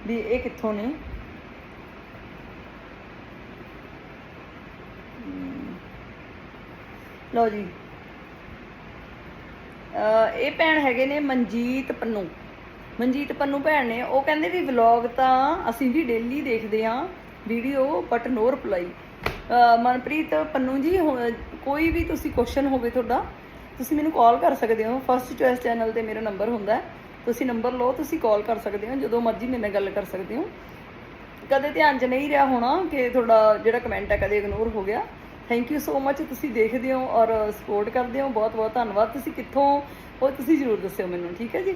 ਵੀ ਇਹ ਕਿੱਥੋਂ ਨੇ। ਲਓ ਜੀ। ਇਹ ਭੈਣ ਹੈਗੇ ਨੇ ਮਨਜੀਤ ਪੰਨੂ। ਮਨਜੀਤ ਪੰਨੂ ਭੈਣ ਨੇ, ਉਹ ਕਹਿੰਦੇ ਵੀ ਵਲੌਗ ਤਾਂ ਅਸੀਂ ਵੀ ਡੇਲੀ ਦੇਖਦੇ ਆ video but no reply Manpreet Pannu ji ਕੋਈ ਵੀ ਤੁਸੀਂ ਕੁਐਸਚਨ ਹੋਵੇ ਤੁਹਾਡਾ, ਤੁਸੀਂ ਮੈਨੂੰ ਕਾਲ ਕਰ ਸਕਦੇ ਹੋ। ਫਸਟ ਚੋਇਸ ਚੈਨਲ ਤੇ ਮੇਰਾ ਨੰਬਰ ਹੁੰਦਾ ਤੁਸੀਂ ਨੰਬਰ ਲਓ, ਤੁਸੀਂ ਕਾਲ ਕਰ ਸਕਦੇ ਹੋ, ਜਦੋਂ ਮਰਜ਼ੀ ਮੇਰੇ ਨਾਲ ਗੱਲ ਕਰ ਸਕਦੇ ਹੋ। ਕਦੇ ਧਿਆਨ 'ਚ ਨਹੀਂ ਰਿਹਾ ਹੋਣਾ ਕਿ ਤੁਹਾਡਾ ਜਿਹੜਾ ਕਮੈਂਟ ਹੈ ਕਦੇ ਇਗਨੋਰ ਹੋ ਗਿਆ। ਥੈਂਕ ਯੂ ਸੋ ਮੱਚ ਤੁਸੀਂ ਦੇਖਦੇ ਹੋ ਔਰ ਸਪੋਰਟ ਕਰਦੇ ਹੋ। ਬਹੁਤ ਬਹੁਤ ਧੰਨਵਾਦ। ਤੁਸੀਂ ਕਿੱਥੋਂ ਉਹ ਤੁਸੀਂ ਜ਼ਰੂਰ ਦੱਸਿਓ ਮੈਨੂੰ, ਠੀਕ ਹੈ ਜੀ?